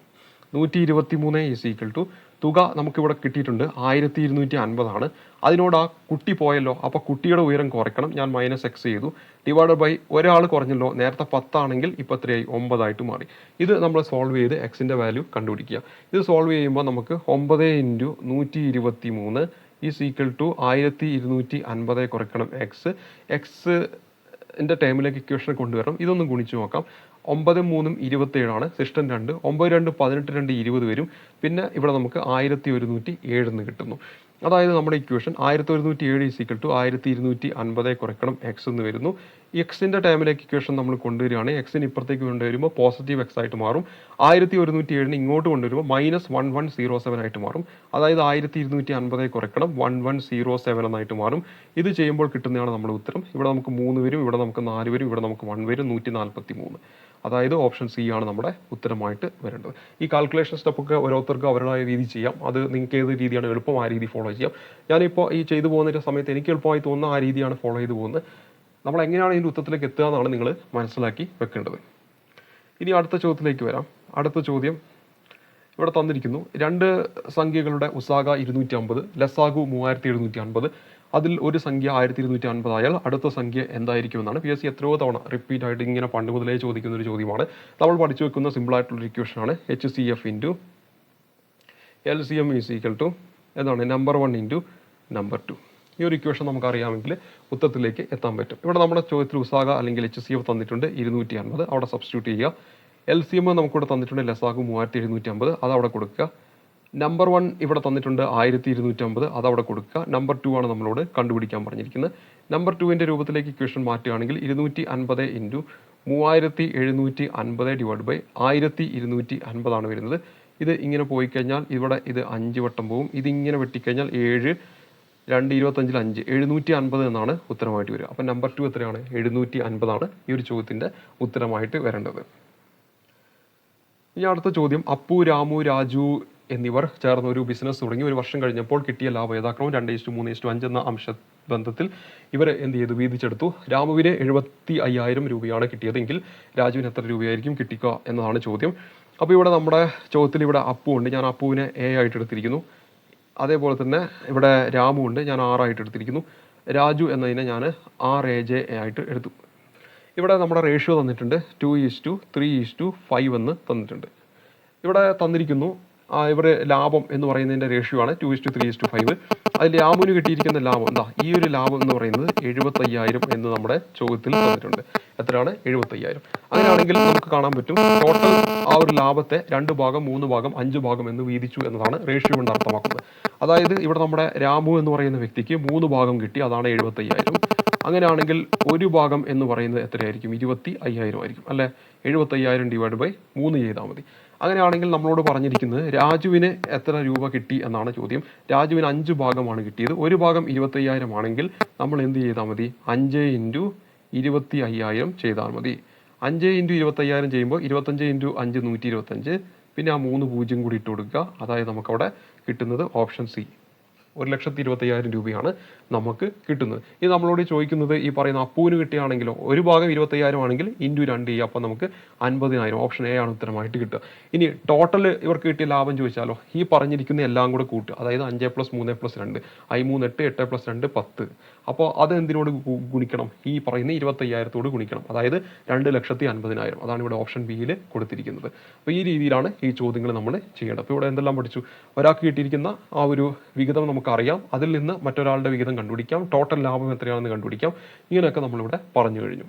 നൂറ്റി ഇരുപത്തി മൂന്ന് ഈസ് ഈക്വൽ ടു തുക നമുക്കിവിടെ കിട്ടിയിട്ടുണ്ട്. ആയിരത്തി ഇരുന്നൂറ്റി അൻപതാണ് അതിനോട് ആ കുട്ടി പോയല്ലോ. അപ്പോൾ കുട്ടിയുടെ ഉയരം കുറയ്ക്കണം. ഞാൻ മൈനസ് എക്സ് ചെയ്തു. ഡിവൈഡഡ് ബൈ ഒരാൾ കുറഞ്ഞല്ലോ. നേരത്തെ പത്താണെങ്കിൽ ഇപ്പോൾ എത്രയായി? ഒമ്പതായിട്ട് മാറി. ഇത് നമ്മൾ സോൾവ് ചെയ്ത് എക്സിന്റെ വാല്യൂ കണ്ടുപിടിക്കുക. ഇത് സോൾവ് ചെയ്യുമ്പോൾ നമുക്ക് ഒമ്പത് ഇന്റു നൂറ്റി ഇരുപത്തി മൂന്ന് ഈസ് ഈക്വൽ ടു ആയിരത്തി ഇരുന്നൂറ്റി അൻപത് കുറയ്ക്കണം എക്സ് എക്സ് എന്റെ ടൈമിലേക്ക് ഇക്വേഷൻ കൊണ്ടുവരണം. ഇതൊന്ന് ഗുണിച്ച് നോക്കാം. ഒമ്പത് മൂന്നും ഇരുപത്തേഴാണ് സിസ്റ്റം രണ്ട്. ഒമ്പത് രണ്ട് പതിനെട്ട് രണ്ട് ഇരുപത് വരും. പിന്നെ ഇവിടെ നമുക്ക് ആയിരത്തി ഒരുന്നൂറ്റി ഏഴെന്ന് കിട്ടുന്നു. അതായത് നമ്മുടെ ഇക്വേഷൻ ആയിരത്തി ഒരുന്നൂറ്റി ഏഴ് ഈസിക്കൽ ടു ആയിരത്തി ഇരുന്നൂറ്റി അൻപതേ കുറയ്ക്കണം എക്സ് എന്ന് വരുന്നു. എക്സിന്റെ ടൈമിലേക്ക് ഇക്വേഷൻ നമ്മൾ കൊണ്ടുവരികയാണ്. എക്സിന് ഇപ്പുറത്തേക്ക് കൊണ്ടുവരുമ്പോൾ പോസിറ്റീവ് എക്സ് ആയിട്ട് മാറും. ആയിരത്തി ഒരുന്നൂറ്റി ഏഴിന് ഇങ്ങോട്ട് കൊണ്ടുവരുമ്പോൾ minus one one zero seven ആയിട്ട് മാറും. അതായത് ആയിരത്തി ഇരുന്നൂറ്റി അൻപതേ കുറയ്ക്കണം വൺ വൺ സീറോ സെവൻ എന്നായിട്ട് മാറും. ഇത് ചെയ്യുമ്പോൾ കിട്ടുന്നതാണ് നമ്മുടെ ഉത്തരം. ഇവിടെ നമുക്ക് മൂന്ന് വരും ഇവിടെ നമുക്ക് നാല് വരും ഇവിടെ നമുക്ക് വൺ വരും നൂറ്റി നാൽപ്പത്തി മൂന്ന് അതായത് ഓപ്ഷൻ സി ആണ് നമ്മുടെ ഉത്തരമായിട്ട് വരേണ്ടത്. ഈ കാൽക്കുലേഷൻ സ്റ്റെപ്പൊക്കെ ഓരോരുത്തർക്കും അവരുടേതായ രീതി ചെയ്യാം. അത് നിങ്ങൾക്ക് ഏത് രീതിയാണ് എളുപ്പം ആ രീതി ഫോളോ ചെയ്യാം. ഞാനിപ്പോൾ ഈ ചെയ്തു പോകുന്ന സമയത്ത് എനിക്ക് എളുപ്പമായി തോന്നുന്ന ആ രീതിയാണ് ഫോളോ ചെയ്തു പോകുന്നത്. നമ്മൾ എങ്ങനെയാണ് ഇതിന്റെ ഉത്തരത്തിലേക്ക് എത്തുക എന്നാണ് നിങ്ങൾ മനസ്സിലാക്കി വെക്കേണ്ടത്. ഇനി അടുത്ത ചോദ്യത്തിലേക്ക് വരാം. അടുത്ത ചോദ്യം ഇവിടെ തന്നിരിക്കുന്നു. രണ്ട് സംഖ്യകളുടെ ഉസാഗ ഇരുന്നൂറ്റി അമ്പത് ലസാഗു മൂവായിരത്തി എഴുന്നൂറ്റി അൻപത് അതിൽ ഒരു സംഖ്യ ആയിരത്തി ഇരുന്നൂറ്റി അൻപത് ആയാൽ അടുത്ത സംഖ്യ എന്തായിരിക്കും എന്നാണ് പി എസ് സി എത്രയോ തവണ റിപ്പീറ്റ് ആയിട്ട് ഇങ്ങനെ പണ്ട് മുതലേ ചോദിക്കുന്ന ഒരു ചോദ്യമാണ്. നമ്മൾ പഠിച്ചു വെക്കുന്ന സിമ്പിൾ ആയിട്ടുള്ള ഇക്വേഷൻ ആണ്. H C F into L C M is equal to എന്താണ്? Number one into number two ഈ ഒരു ഇക്വേഷൻ നമുക്കറിയാമെങ്കിൽ ഉത്തരത്തിലേക്ക് എത്താൻ പറ്റും. ഇവിടെ നമ്മുടെ ചോദ്യത്തിൽ ഉസാഗ അല്ലെങ്കിൽ എച്ച് സി എഫ് തന്നിട്ടുണ്ട്. ഇരുന്നൂറ്റി അൻപത് അവിടെ സബ്സ്റ്റിറ്റ്യൂട്ട് ചെയ്യുക. എൽ സി എം നമുക്കിവിടെ തന്നിട്ടുണ്ട് ലസാഗു മൂവായിരത്തി എഴുന്നൂറ്റി അമ്പത് അത് അവിടെ കൊടുക്കുക. നമ്പർ വൺ ഇവിടെ തന്നിട്ടുണ്ട് ആയിരത്തി ഇരുന്നൂറ്റമ്പത് അത് അവിടെ കൊടുക്കുക. നമ്പർ ടു ആണ് നമ്മളോട് കണ്ടുപിടിക്കാൻ പറഞ്ഞിരിക്കുന്നത്. നമ്പർ ടുവിന്റെ രൂപത്തിലേക്ക് ഇക്വേഷൻ മാറ്റുകയാണെങ്കിൽ ഇരുന്നൂറ്റി അൻപത് ഇന്റു മൂവായിരത്തി എഴുന്നൂറ്റി അൻപത് ഡിവൈഡ് ബൈ ആയിരത്തി ഇരുന്നൂറ്റി അൻപതാണ് വരുന്നത്. ഇത് ഇങ്ങനെ പോയി കഴിഞ്ഞാൽ ഇവിടെ ഇത് അഞ്ച് വട്ടം പോവും. ഇതിങ്ങനെ വെട്ടിക്കഴിഞ്ഞാൽ ഏഴ് രണ്ട് ഇരുപത്തഞ്ചിൽ അഞ്ച്. എഴുന്നൂറ്റി അൻപത് എന്നാണ് ഉത്തരമായിട്ട് വരിക. അപ്പം നമ്പർ ടു എത്രയാണ്? എഴുന്നൂറ്റി അൻപതാണ് ഈ ഒരു ചോദ്യത്തിന്റെ ഉത്തരമായിട്ട് വരേണ്ടത്. ഇനി അടുത്ത ചോദ്യം. അപ്പു രാമു രാജു എന്നിവർ ചേർന്ന് ഒരു ബിസിനസ് തുടങ്ങി. ഒരു വർഷം കഴിഞ്ഞപ്പോൾ കിട്ടിയ ലാഭം യഥാക്രമം രണ്ട് ഇഷ്ടു മൂന്ന് ഇഷ്ടു അഞ്ച് എന്ന അംശ ബന്ധത്തിൽ ഇവർ എന്ത് ചെയ്തു? വീതിച്ചെടുത്തു. രാമുവിന് എഴുപത്തി അയ്യായിരം രൂപയാണ് കിട്ടിയതെങ്കിൽ രാജുവിന് എത്ര രൂപയായിരിക്കും കിട്ടിക്കുക എന്നതാണ് ചോദ്യം. അപ്പോൾ ഇവിടെ നമ്മുടെ ചോദ്യത്തിൽ ഇവിടെ അപ്പു ഉണ്ട്. ഞാൻ അപ്പുവിനെ എ ആയിട്ട് എടുത്തിരിക്കുന്നു. അതേപോലെ തന്നെ ഇവിടെ രാമു ഉണ്ട് ഞാൻ ആറായിട്ട് എടുത്തിരിക്കുന്നു. രാജു എന്നതിനെ ഞാൻ ആർ എ ജെ എ ആയിട്ട് എടുത്തു. ഇവിടെ നമ്മുടെ റേഷ്യോ തന്നിട്ടുണ്ട് two is to three is to five എന്ന് തന്നിട്ടുണ്ട്. ഇവിടെ തന്നിരിക്കുന്നു ഇവർ ലാഭം എന്ന് പറയുന്നതിന്റെ റേഷ്യോ ആണ് two is to three is to five അതിൽ രാമുവിന് കിട്ടിയിരിക്കുന്ന ലാഭം എന്താ ഈ ഒരു ലാഭം എന്ന് പറയുന്നത് എഴുപത്തയ്യായിരം എന്ന് നമ്മുടെ ചോദ്യത്തിൽ തന്നിട്ടുണ്ട്. എത്രയാണ്? എഴുപത്തയ്യായിരം. അങ്ങനെയാണെങ്കിൽ നമുക്ക് കാണാൻ പറ്റും ടോട്ടൽ ആ ഒരു ലാഭത്തെ രണ്ട് ഭാഗം മൂന്ന് ഭാഗം അഞ്ച് ഭാഗം എന്ന് വീതിച്ചു എന്നതാണ് റേഷ്യോ കൊണ്ട് അർത്ഥമാക്കുന്നത്. അതായത് ഇവിടെ നമ്മുടെ രാമു എന്ന് പറയുന്ന വ്യക്തിക്ക് മൂന്ന് ഭാഗം കിട്ടി അതാണ് എഴുപത്തയ്യായിരം. അങ്ങനെയാണെങ്കിൽ ഒരു ഭാഗം എന്ന് പറയുന്നത് എത്രയായിരിക്കും? ഇരുപത്തി അയ്യായിരം ആയിരിക്കും. അല്ലെ? എഴുപത്തയ്യായിരം ഡിവൈഡ് ബൈ മൂന്ന് ചെയ്താൽ മതി. അങ്ങനെയാണെങ്കിൽ നമ്മളോട് പറഞ്ഞിരിക്കുന്നത് രാജുവിന് എത്ര രൂപ കിട്ടി എന്നാണ് ചോദ്യം. രാജുവിന് അഞ്ച് ഭാഗമാണ് കിട്ടിയത്. ഒരു ഭാഗം ഇരുപത്തയ്യായിരം ആണെങ്കിൽ നമ്മൾ എന്ത് ചെയ്താൽ മതി? അഞ്ച് ഇന്റു ഇരുപത്തി അയ്യായിരം ചെയ്താൽ മതി. അഞ്ച് ഇന്റു ഇരുപത്തയ്യായിരം ചെയ്യുമ്പോൾ ഇരുപത്തഞ്ച് ഇന്റു അഞ്ച് നൂറ്റി ഇരുപത്തഞ്ച് പിന്നെ ആ മൂന്ന് പൂജ്യം കൂടി ഇട്ട് കൊടുക്കുക. അതായത് നമുക്കവിടെ കിട്ടുന്നത് ഓപ്ഷൻ സി. ഒരു ലക്ഷത്തി ഇരുപത്തയ്യായിരം രൂപയാണ്. നമുക്ക് കിട്ടുന്നത്. ഇത് നമ്മളോട് ചോദിക്കുന്നത് ഈ പറയുന്ന അപ്പൂവിന് കിട്ടിയാണെങ്കിലോ ഒരു ഭാഗം ഇരുപത്തയ്യായിരം ആണെങ്കിൽ ഇന്റു രണ്ട് ചെയ്യുക അപ്പോൾ നമുക്ക് അൻപതിനായിരം ഓപ്ഷൻ എ ആണ് ഉത്തരമായിട്ട് കിട്ടുക. ഇനി ടോട്ടൽ ഇവർക്ക് കിട്ടിയ ലാഭം ചോദിച്ചാലോ ഈ പറഞ്ഞിരിക്കുന്ന എല്ലാം കൂടെ കൂട്ടുക അതായത് അഞ്ച് പ്ലസ് മൂന്ന് പ്ലസ് രണ്ട് ഐ മൂന്ന് എട്ട് എട്ട് പ്ലസ് രണ്ട് പത്ത്. അപ്പോൾ അത് എന്തിനോട് ഗുണിക്കണം? ഈ പറയുന്ന ഇരുപത്തയ്യായിരത്തോട് ഗുണിക്കണം. അതായത് രണ്ട് ലക്ഷത്തി അൻപതിനായിരം. അതാണ് ഇവിടെ ഓപ്ഷൻ ബിയിൽ കൊടുത്തിരിക്കുന്നത്. അപ്പോൾ ഈ രീതിയിലാണ് ഈ ചോദ്യങ്ങൾ നമ്മൾ ചെയ്യേണ്ടത്. അപ്പോൾ ഇവിടെ എന്തെല്ലാം പഠിച്ചു? ഒരാൾക്ക് കിട്ടിയിരിക്കുന്ന ആ ഒരു വിഹിതം നമുക്കറിയാം. അതിൽ നിന്ന് മറ്റൊരാളുടെ വിഹിതം കണ്ടുപിടിക്കാം. ടോട്ടൽ ലാഭം എത്രയാണെന്ന് കണ്ടുപിടിക്കാം. ഇങ്ങനെയൊക്കെ നമ്മളിവിടെ പറഞ്ഞു കഴിഞ്ഞു.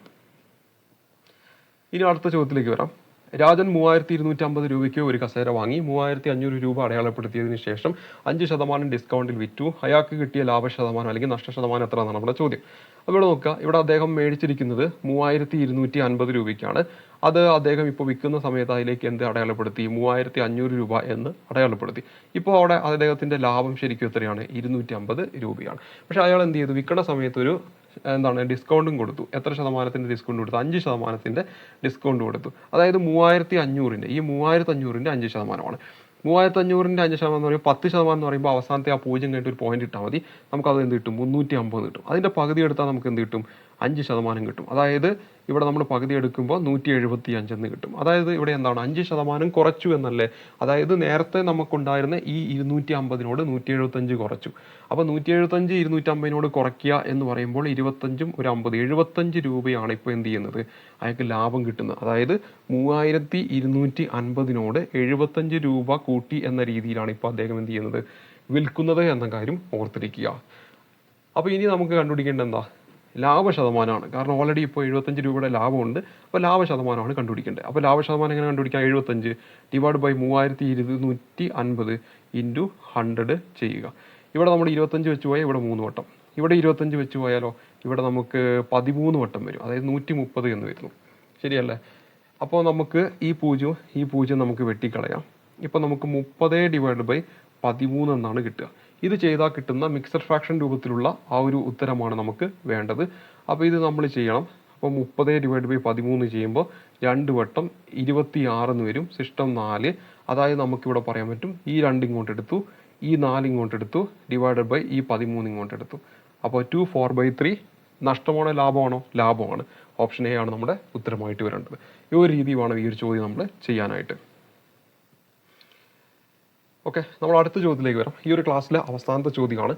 ഇനി അടുത്ത ചോദ്യത്തിലേക്ക് വരാം. രാജൻ മൂവായിരത്തി ഇരുന്നൂറ്റി അമ്പത് രൂപയ്ക്ക് ഒരു കസേര വാങ്ങി. മൂവായിരത്തി അഞ്ഞൂറ് രൂപ അടയാളപ്പെടുത്തിയതിന് ശേഷം അഞ്ച് ശതമാനം ഡിസ്കൗണ്ടിൽ വിറ്റു. അയാൾക്ക് കിട്ടിയ ലാഭ ശതമാനം അല്ലെങ്കിൽ നഷ്ട ശതമാനം എത്ര എന്നാണ് നമ്മുടെ ചോദ്യം. അപ്പോൾ ഇവിടെ നോക്കുക ഇവിടെ അദ്ദേഹം മേടിച്ചിരിക്കുന്നത് മൂവായിരത്തി ഇരുന്നൂറ്റി അൻപത് രൂപയ്ക്കാണ്. അത് അദ്ദേഹം ഇപ്പോൾ വിൽക്കുന്ന സമയത്ത് അതിലേക്ക് എന്ത് അടയാളപ്പെടുത്തി? മൂവായിരത്തി അഞ്ഞൂറ് രൂപ എന്ന് അടയാളപ്പെടുത്തി. ഇപ്പോൾ അവിടെ അദ്ദേഹത്തിന്റെ ലാഭം ശരിക്കും എത്രയാണ്? ഇരുന്നൂറ്റി അമ്പത് രൂപയാണ്. പക്ഷേ അയാൾ എന്ത് ചെയ്തു? വിൽക്കുന്ന സമയത്ത് ഒരു എന്താണ് ഡിസ്കൗണ്ടും കൊടുത്തു. എത്ര ശതമാനത്തിന്റെ ഡിസ്കൗണ്ട് കൊടുത്തു? അഞ്ച് ശതമാനത്തിന്റെ ഡിസ്കൗണ്ട് കൊടുത്തു. അതായത് മൂവായിരത്തി അഞ്ഞൂറിന്റെ ഈ മൂവായിരത്തി അഞ്ഞൂറിന്റെ അഞ്ച് ശതമാനമാണ്. മൂവായിരത്തി അഞ്ഞൂറിന്റെ അഞ്ച് ശതമാനം എന്ന് പറയുമ്പോൾ പത്ത് ശതമാനം എന്ന് പറയുമ്പോൾ അവസാനത്തെ ആ പൂജ്യം കഴിഞ്ഞിട്ട് ഒരു പോയിന്റ് ഇട്ടാൽ മതി. നമുക്ക് അത് എന്ത് കിട്ടും? മുന്നൂറ്റി അമ്പത് കിട്ടും. അതിന്റെ പകുതി എടുത്താൽ നമുക്ക് എന്ത് കിട്ടും? അഞ്ച് ശതമാനം കിട്ടും. അതായത് ഇവിടെ നമ്മൾ പകുതി എടുക്കുമ്പോൾ നൂറ്റി എഴുപത്തി അഞ്ചെന്ന് കിട്ടും. അതായത് ഇവിടെ എന്താണ്? അഞ്ച് ശതമാനം കുറച്ചു എന്നല്ലേ? അതായത് നേരത്തെ നമുക്കുണ്ടായിരുന്ന ഈ ഇരുന്നൂറ്റി അമ്പതിനോട് നൂറ്റി എഴുപത്തഞ്ച് കുറച്ചു. അപ്പോൾ നൂറ്റി എഴുപത്തഞ്ച് ഇരുന്നൂറ്റി അമ്പതിനോട് കുറയ്ക്കുക എന്ന് പറയുമ്പോൾ ഇരുപത്തഞ്ചും ഒരു അമ്പത് എഴുപത്തഞ്ച് രൂപയാണ് ഇപ്പോൾ എന്ത് ചെയ്യുന്നത്? അയാൾക്ക് ലാഭം കിട്ടുന്നത്. അതായത് മൂവായിരത്തി ഇരുന്നൂറ്റി അൻപതിനോട് എഴുപത്തഞ്ച് രൂപ കൂട്ടി എന്ന രീതിയിലാണ് ഇപ്പോൾ അദ്ദേഹം എന്ത് ചെയ്യുന്നത്? വിൽക്കുന്നത് എന്ന കാര്യം ഓർത്തിരിക്കുക. അപ്പോൾ ഇനി നമുക്ക് കണ്ടുപിടിക്കേണ്ട എന്താ? ലാഭ ശതമാനമാണ് കാരണം ഓൾറെഡി ഇപ്പോൾ എഴുപത്തഞ്ച് രൂപയുടെ ലാഭമുണ്ട്. അപ്പോൾ ലാഭ ശതമാനമാണ് കണ്ടുപിടിക്കേണ്ടത്. അപ്പോൾ ലാഭ ശതമാനം എങ്ങനെ കണ്ടുപിടിക്കാം? എഴുപത്തഞ്ച് ഡിവൈഡ് ബൈ മൂവായിരത്തി ഇരുന്നൂറ്റി അൻപത് ഇന്റു ഹൺഡ്രഡ് ചെയ്യുക. ഇവിടെ നമ്മൾ ഇരുപത്തഞ്ച് വെച്ച് പോയാൽ ഇവിടെ മൂന്ന് വട്ടം. ഇവിടെ ഇരുപത്തഞ്ച് വെച്ച് പോയാലോ? ഇവിടെ നമുക്ക് പതിമൂന്ന് വട്ടം വരും. അതായത് നൂറ്റി മുപ്പത് എന്ന് വരുന്നു. ശരിയല്ലേ? അപ്പോൾ നമുക്ക് ഈ പൂജ്യം ഈ പൂജ്യം നമുക്ക് വെട്ടിക്കളയാം. ഇപ്പോൾ നമുക്ക് മുപ്പത് ഡിവൈഡ് ബൈ പതിമൂന്ന് എന്നാണ് കിട്ടുക. ഇത് ചെയ്താൽ കിട്ടുന്ന മിക്സർ ഫ്രാക്ഷൻ രൂപത്തിലുള്ള ആ ഒരു ഉത്തരമാണ് നമുക്ക് വേണ്ടത്. അപ്പോൾ ഇത് നമ്മൾ ചെയ്യണം. അപ്പോൾ മുപ്പത് ഡിവൈഡ് ബൈ പതിമൂന്ന് ചെയ്യുമ്പോൾ രണ്ട് വട്ടം ഇരുപത്തി ആറെന്ന് വരും. സിസ്റ്റം നാല്. അതായത് നമുക്കിവിടെ പറയാൻ പറ്റും ഈ രണ്ട് ഇങ്ങോട്ട് എടുത്തു ഈ നാല് ഇങ്ങോട്ട് എടുത്തു ഡിവൈഡഡ് ബൈ ഈ പതിമൂന്ന് ഇങ്ങോട്ട് എടുത്തു. അപ്പോൾ ടു ഫോർ ബൈ ത്രീ നഷ്ടമാണോ ലാഭമാണോ? ലാഭമാണ്. ഓപ്ഷൻ എ ആണ് നമ്മുടെ ഉത്തരമായിട്ട് വരേണ്ടത്. ഈ ഒരു രീതി വേണം ഈ ഒരു ചോദ്യം നമ്മൾ ചെയ്യാനായിട്ട്. ഓക്കെ നമ്മൾ അടുത്ത ചോദ്യത്തിലേക്ക് വരാം. ഈ ഒരു ക്ലാസ്സിലെ അവസാനത്തെ ചോദ്യമാണ്.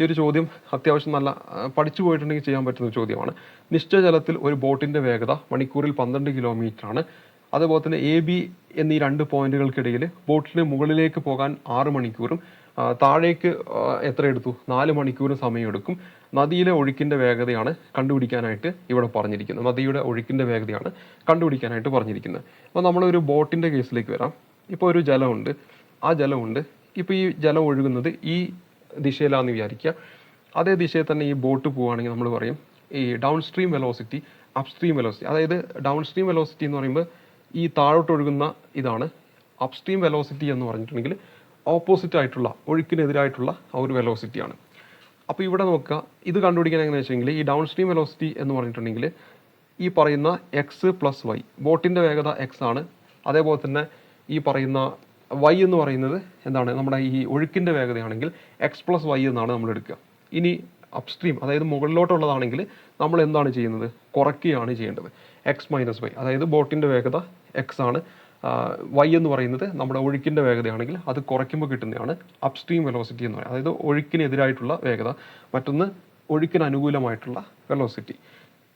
ഈ ഒരു ചോദ്യം അത്യാവശ്യം നല്ല പഠിച്ചു പോയിട്ടുണ്ടെങ്കിൽ ചെയ്യാൻ പറ്റുന്ന ഒരു ചോദ്യമാണ്. നിശ്ചലത്തിൽ ഒരു ബോട്ടിന്റെ വേഗത മണിക്കൂറിൽ പന്ത്രണ്ട് കിലോമീറ്റർ ആണ് അതുപോലെ തന്നെ എ ബി എന്നീ രണ്ട് പോയിന്റുകൾക്കിടയിൽ ബോട്ടിന് മുകളിലേക്ക് പോകാൻ ആറ് മണിക്കൂറും താഴേക്ക് എത്ര എടുത്തു? നാല് മണിക്കൂറും സമയമെടുക്കും. നദിയിലെ ഒഴുക്കിന്റെ വേഗതയാണ് കണ്ടുപിടിക്കാനായിട്ട് ഇവിടെ പറഞ്ഞിരിക്കുന്നത്. നദിയുടെ ഒഴുക്കിന്റെ വേഗതയാണ് കണ്ടുപിടിക്കാനായിട്ട് പറഞ്ഞിരിക്കുന്നത്. അപ്പോൾ നമ്മളൊരു ബോട്ടിന്റെ കേസിലേക്ക് വരാം. ഇപ്പോൾ ഒരു ജലമുണ്ട്. ആ ജലമുണ്ട്. ഇപ്പോൾ ഈ ജലം ഒഴുകുന്നത് ഈ ദിശയിലാണെന്ന് വിചാരിക്കുക. അതേ ദിശയിൽ തന്നെ ഈ ബോട്ട് പോവുകയാണെങ്കിൽ നമ്മൾ പറയും ഈ down stream velocity upstream velocity അതായത് ഡൗൺ സ്ട്രീം വെലോസിറ്റി എന്ന് പറയുമ്പോൾ ഈ താഴോട്ട് ഒഴുകുന്ന ഇതാണ്. അപ്സ്ട്രീം വെലോസിറ്റി എന്ന് പറഞ്ഞിട്ടുണ്ടെങ്കിൽ ഓപ്പോസിറ്റ് ആയിട്ടുള്ള ഒഴുക്കിനെതിരായിട്ടുള്ള ആ ഒരു വെലോസിറ്റിയാണ് അപ്പോൾ ഇവിടെ നോക്കുക ഇത് കണ്ടുപിടിക്കാൻ എങ്ങനെയാണെന്ന് വെച്ചെങ്കിൽ ഈ ഡൗൺ സ്ട്രീം വെലോസിറ്റി എന്ന് പറഞ്ഞിട്ടുണ്ടെങ്കിൽ ഈ പറയുന്ന എക്സ് പ്ലസ് വൈ ബോട്ടിന്റെ വേഗത എക്സ് ആണ്. അതേപോലെ തന്നെ ഈ പറയുന്ന വൈ എന്ന് പറയുന്നത് എന്താണ്? നമ്മുടെ ഈ ഒഴുക്കിന്റെ വേഗതയാണെങ്കിൽ എക്സ് പ്ലസ് വൈ എന്നാണ് നമ്മൾ എടുക്കുക. ഇനി അപ്സ്ട്രീം അതായത് മുകളിലോട്ടുള്ളതാണെങ്കിൽ നമ്മൾ എന്താണ് ചെയ്യുന്നത്? കുറയ്ക്കുകയാണ് ചെയ്യേണ്ടത്. എക്സ് മൈനസ് വൈ അതായത് ബോട്ടിന്റെ വേഗത എക്സ് ആണ്. വൈ എന്ന് പറയുന്നത് നമ്മുടെ ഒഴുക്കിന്റെ വേഗതയാണെങ്കിൽ അത് കുറയ്ക്കുമ്പോൾ കിട്ടുന്നതാണ് അപ്സ്ട്രീം വെലോസിറ്റി എന്ന് പറയുന്നത്. അതായത് ഒഴുക്കിനെതിരായിട്ടുള്ള വേഗത മറ്റൊന്ന് ഒഴുക്കിന് അനുകൂലമായിട്ടുള്ള വെലോസിറ്റി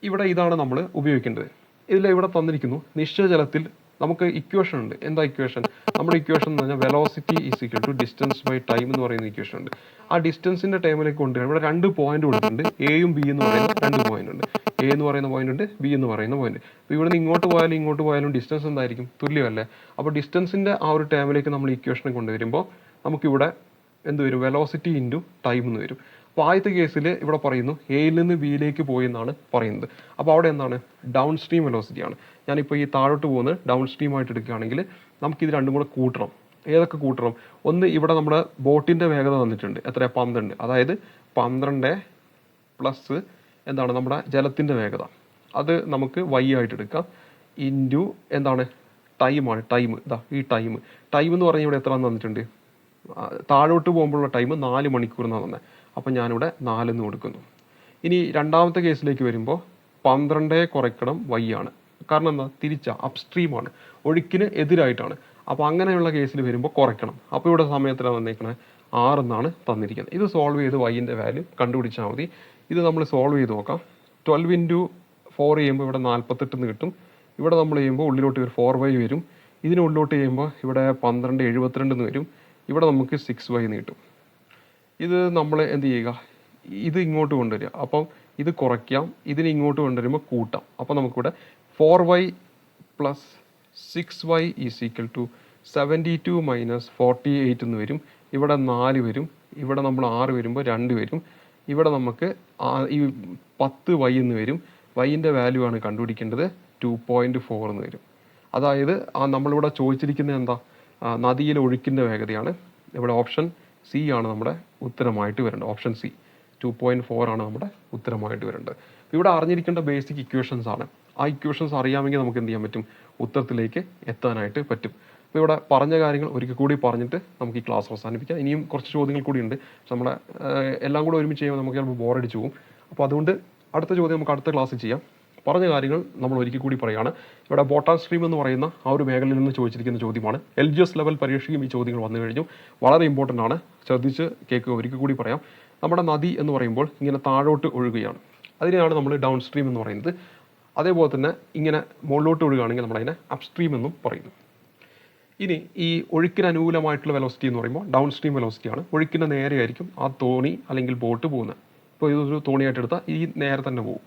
ഇവിടെ ഇതാണ് നമ്മൾ ഉപയോഗിക്കേണ്ടത്. ഇതിൽ ഇവിടെ തന്നിരിക്കുന്നു? നിശ്ചയജലത്തിൽ നമുക്ക് ഇക്വേഷൻ ഉണ്ട്. എന്താ ഇക്വേഷൻ നമ്മുടെ ഇക്വേഷൻ എന്ന് പറഞ്ഞാൽ velocity is equal to distance by time എന്ന് പറയുന്ന ഇക്വേഷൻ ഉണ്ട്. ആ ഡിസ്റ്റൻസിന്റെ ടൈമിലേക്ക് കൊണ്ടുവരാൻ ഇവിടെ രണ്ട് പോയിന്റ് കൊടുത്തിട്ടുണ്ട്. എയും ബി എന്ന് പറയുന്ന രണ്ട് പോയിന്റ് ഉണ്ട്. എ എന്ന് പറയുന്ന പോയിന്റ് ഉണ്ട്. ബി എന്ന് പറയുന്ന പോയിന്റ് അപ്പോൾ ഇവിടെ നിന്ന് ഇങ്ങോട്ട് പോയാലും ഇങ്ങോട്ട് പോയാലും ഡിസ്റ്റൻസ് എന്തായിരിക്കും? തുല്യമല്ലേ? അപ്പോൾ ഡിസ്റ്റൻസിന്റെ ആ ഒരു ടൈമിലേക്ക് നമ്മൾ ഇക്വേഷൻ കൊണ്ടുവരുമ്പോൾ നമുക്കിവിടെ എന്ത് വരും? വെലോസിറ്റി ഇന്റു ടൈം എന്ന് വരും. അപ്പോൾ ആദ്യത്തെ കേസിൽ ഇവിടെ പറയുന്നു. എയിൽ നിന്ന് ബിയിലേക്ക് പോയി എന്നാണ് പറയുന്നത്. അപ്പോൾ അവിടെ എന്താണ്? ഡൗൺ സ്ട്രീം വെലോസിറ്റി ആണ്. ഞാനിപ്പോൾ ഈ താഴോട്ട് പോകുന്നത് ഡൗൺ സ്ട്രീം ആയിട്ട് എടുക്കുകയാണെങ്കിൽ നമുക്കിത് രണ്ടും കൂടെ കൂട്ടണം. ഏതൊക്കെ കൂട്ടണം? ഒന്ന് ഇവിടെ നമ്മുടെ ബോട്ടിന്റെ വേഗത തന്നിട്ടുണ്ട് എത്ര പന്ത്രണ്ട്. അതായത് പന്ത്രണ്ട് പ്ലസ് എന്താണ്? നമ്മുടെ ജലത്തിന്റെ വേഗത. അത് നമുക്ക് വൈ ആയിട്ട് എടുക്കാം. ഇന്റു എന്താണ്? ടൈമാണ് ടൈം ഇതാ ഈ ടൈം ടൈം എന്ന് പറഞ്ഞാൽ ഇവിടെ എത്ര തന്നിട്ടുണ്ട് താഴോട്ട് പോകുമ്പോഴുള്ള ടൈം നാല് മണിക്കൂർ എന്നാണ് തന്നെ അപ്പം ഞാനിവിടെ നാലെന്ന് കൊടുക്കുന്നു. ഇനി രണ്ടാമത്തെ കേസിലേക്ക് വരുമ്പോൾ പന്ത്രണ്ടേ കുറയ്ക്കണം വൈ ആണ്. കാരണം എന്താ? തിരിച്ച അപ്സ്ട്രീമാണ് ഒഴുക്കിന് എതിരായിട്ടാണ്. അപ്പോൾ അങ്ങനെയുള്ള കേസിൽ വരുമ്പോൾ കുറയ്ക്കണം. അപ്പോൾ ഇവിടെ സമയത്തിലാണ് ആറ് എന്നാണ് തന്നിരിക്കുന്നത്. ഇത് സോൾവ് ചെയ്ത് വൈന്റെ വാല്യൂ കണ്ടുപിടിച്ചാൽ മതി. ഇത് നമ്മൾ സോൾവ് ചെയ്ത് നോക്കാം. ട്വൽവ് ഇന്റു ഫോർ ചെയ്യുമ്പോൾ ഇവിടെ നാൽപ്പത്തെട്ടെന്ന് കിട്ടും. ഇവിടെ നമ്മൾ ചെയ്യുമ്പോൾ ഉള്ളിലോട്ട് ഒരു ഫോർ വൈ വരും. ഇതിന് ഉള്ളിലോട്ട് ചെയ്യുമ്പോൾ ഇവിടെ പന്ത്രണ്ട് എഴുപത്തിരണ്ടെന്ന് വരും. ഇവിടെ നമുക്ക് സിക്സ് വൈ എന്ന് കിട്ടും. ഇത് നമ്മൾ എന്ത് ചെയ്യുക? ഇത് ഇങ്ങോട്ട് കൊണ്ടുവരിക. അപ്പം ഇത് കുറയ്ക്കാം. ഇതിന് ഇങ്ങോട്ട് കൊണ്ടുവരുമ്പോൾ കൂട്ടാം. അപ്പോൾ നമുക്കിവിടെ four y plus six y is equal to seventy two minus forty eight എന്ന് വരും. ഇവിടെ നാല് വരും. ഇവിടെ നമ്മൾ ആറ് വരുമ്പോൾ രണ്ട് വരും. ഇവിടെ നമുക്ക് ഈ പത്ത് വൈ എന്ന് വരും. വൈന്റെ വാല്യൂ ആണ് കണ്ടുപിടിക്കേണ്ടത് ടു പോയിന്റ് ഫോർ എന്ന് വരും. അതായത് ആ നമ്മളിവിടെ ചോദിച്ചിരിക്കുന്നത് എന്താ? നദിയിലെ ഒഴുക്കിന്റെ വേഗതയാണ്. ഇവിടെ ഓപ്ഷൻ സി ആണ് നമ്മുടെ ഉത്തരമായിട്ട് വരേണ്ടത്. Option C two point four ആണ് നമ്മുടെ ഉത്തരമായിട്ട് വരേണ്ടത്. ഇവിടെ അറിഞ്ഞിരിക്കേണ്ട ബേസിക് ഇക്വേഷൻസ് ആണ്. ആ ഇക്വേഷൻസ് അറിയാമെങ്കിൽ നമുക്ക് എന്ത് ചെയ്യാൻ പറ്റും? ഉത്തരത്തിലേക്ക് എത്താനായിട്ട് പറ്റും. അപ്പോൾ ഇവിടെ പറഞ്ഞ കാര്യങ്ങൾ ഒരിക്കൽ കൂടി പറഞ്ഞിട്ട് നമുക്ക് ഈ ക്ലാസ് അവസാനിപ്പിക്കാം. ഇനിയും കുറച്ച് ചോദ്യങ്ങൾ കൂടിയുണ്ട് പക്ഷെ നമ്മുടെ എല്ലാം കൂടെ ഒരുമിച്ച് ചെയ്യുമ്പോൾ നമുക്ക് ചിലപ്പോൾ ബോറടിച്ചു പോകും. അപ്പോൾ അതുകൊണ്ട് അടുത്ത ചോദ്യം നമുക്ക് അടുത്ത ക്ലാസ്സിൽ ചെയ്യാം. പറഞ്ഞ കാര്യങ്ങൾ നമ്മൾ ഒരിക്കൽ കൂടി പറയുകയാണ്. ഇവിടെ ബോട്ടാൻ സ്ട്രീം എന്ന് പറയുന്ന ആ ഒരു മേഖലയിൽ നിന്ന് ചോദിച്ചിരിക്കുന്ന ചോദ്യമാണ്. എൽ ജി എസ് ലെവൽ പരീക്ഷയും ഈ ചോദ്യങ്ങൾ വന്നു കഴിഞ്ഞു. വളരെ ഇമ്പോർട്ടന്റ് ആണ്. ശ്രദ്ധിച്ച് കേൾക്കുക. ഒരിക്കൽ കൂടി പറയാം. നമ്മുടെ നദി എന്ന് പറയുമ്പോൾ ഇങ്ങനെ താഴോട്ട് ഒഴുകുകയാണ്. അതിനെയാണ് നമ്മൾ ഡൗൺ സ്ട്രീം എന്ന് പറയുന്നത്. അതേപോലെ തന്നെ ഇങ്ങനെ മുകളിലോട്ട് ഒഴുകുകയാണെങ്കിൽ നമ്മളതിനെ അപ്സ്ട്രീം എന്നും പറയുന്നു ഇനി ഈ ഒഴുക്കിന് അനുകൂലമായിട്ടുള്ള വെലോസിറ്റി എന്ന് പറയുമ്പോൾ ഡൗൺ സ്ട്രീം വെലോസിറ്റി ആണ്. ഒഴുക്കിന് നേരെയായിരിക്കും ആ തോണി അല്ലെങ്കിൽ ബോട്ട് പോകുന്നത്. ഇപ്പോൾ ഇതൊരു തോണിയായിട്ട് എടുത്താൽ ഈ നേരെ തന്നെ പോകും.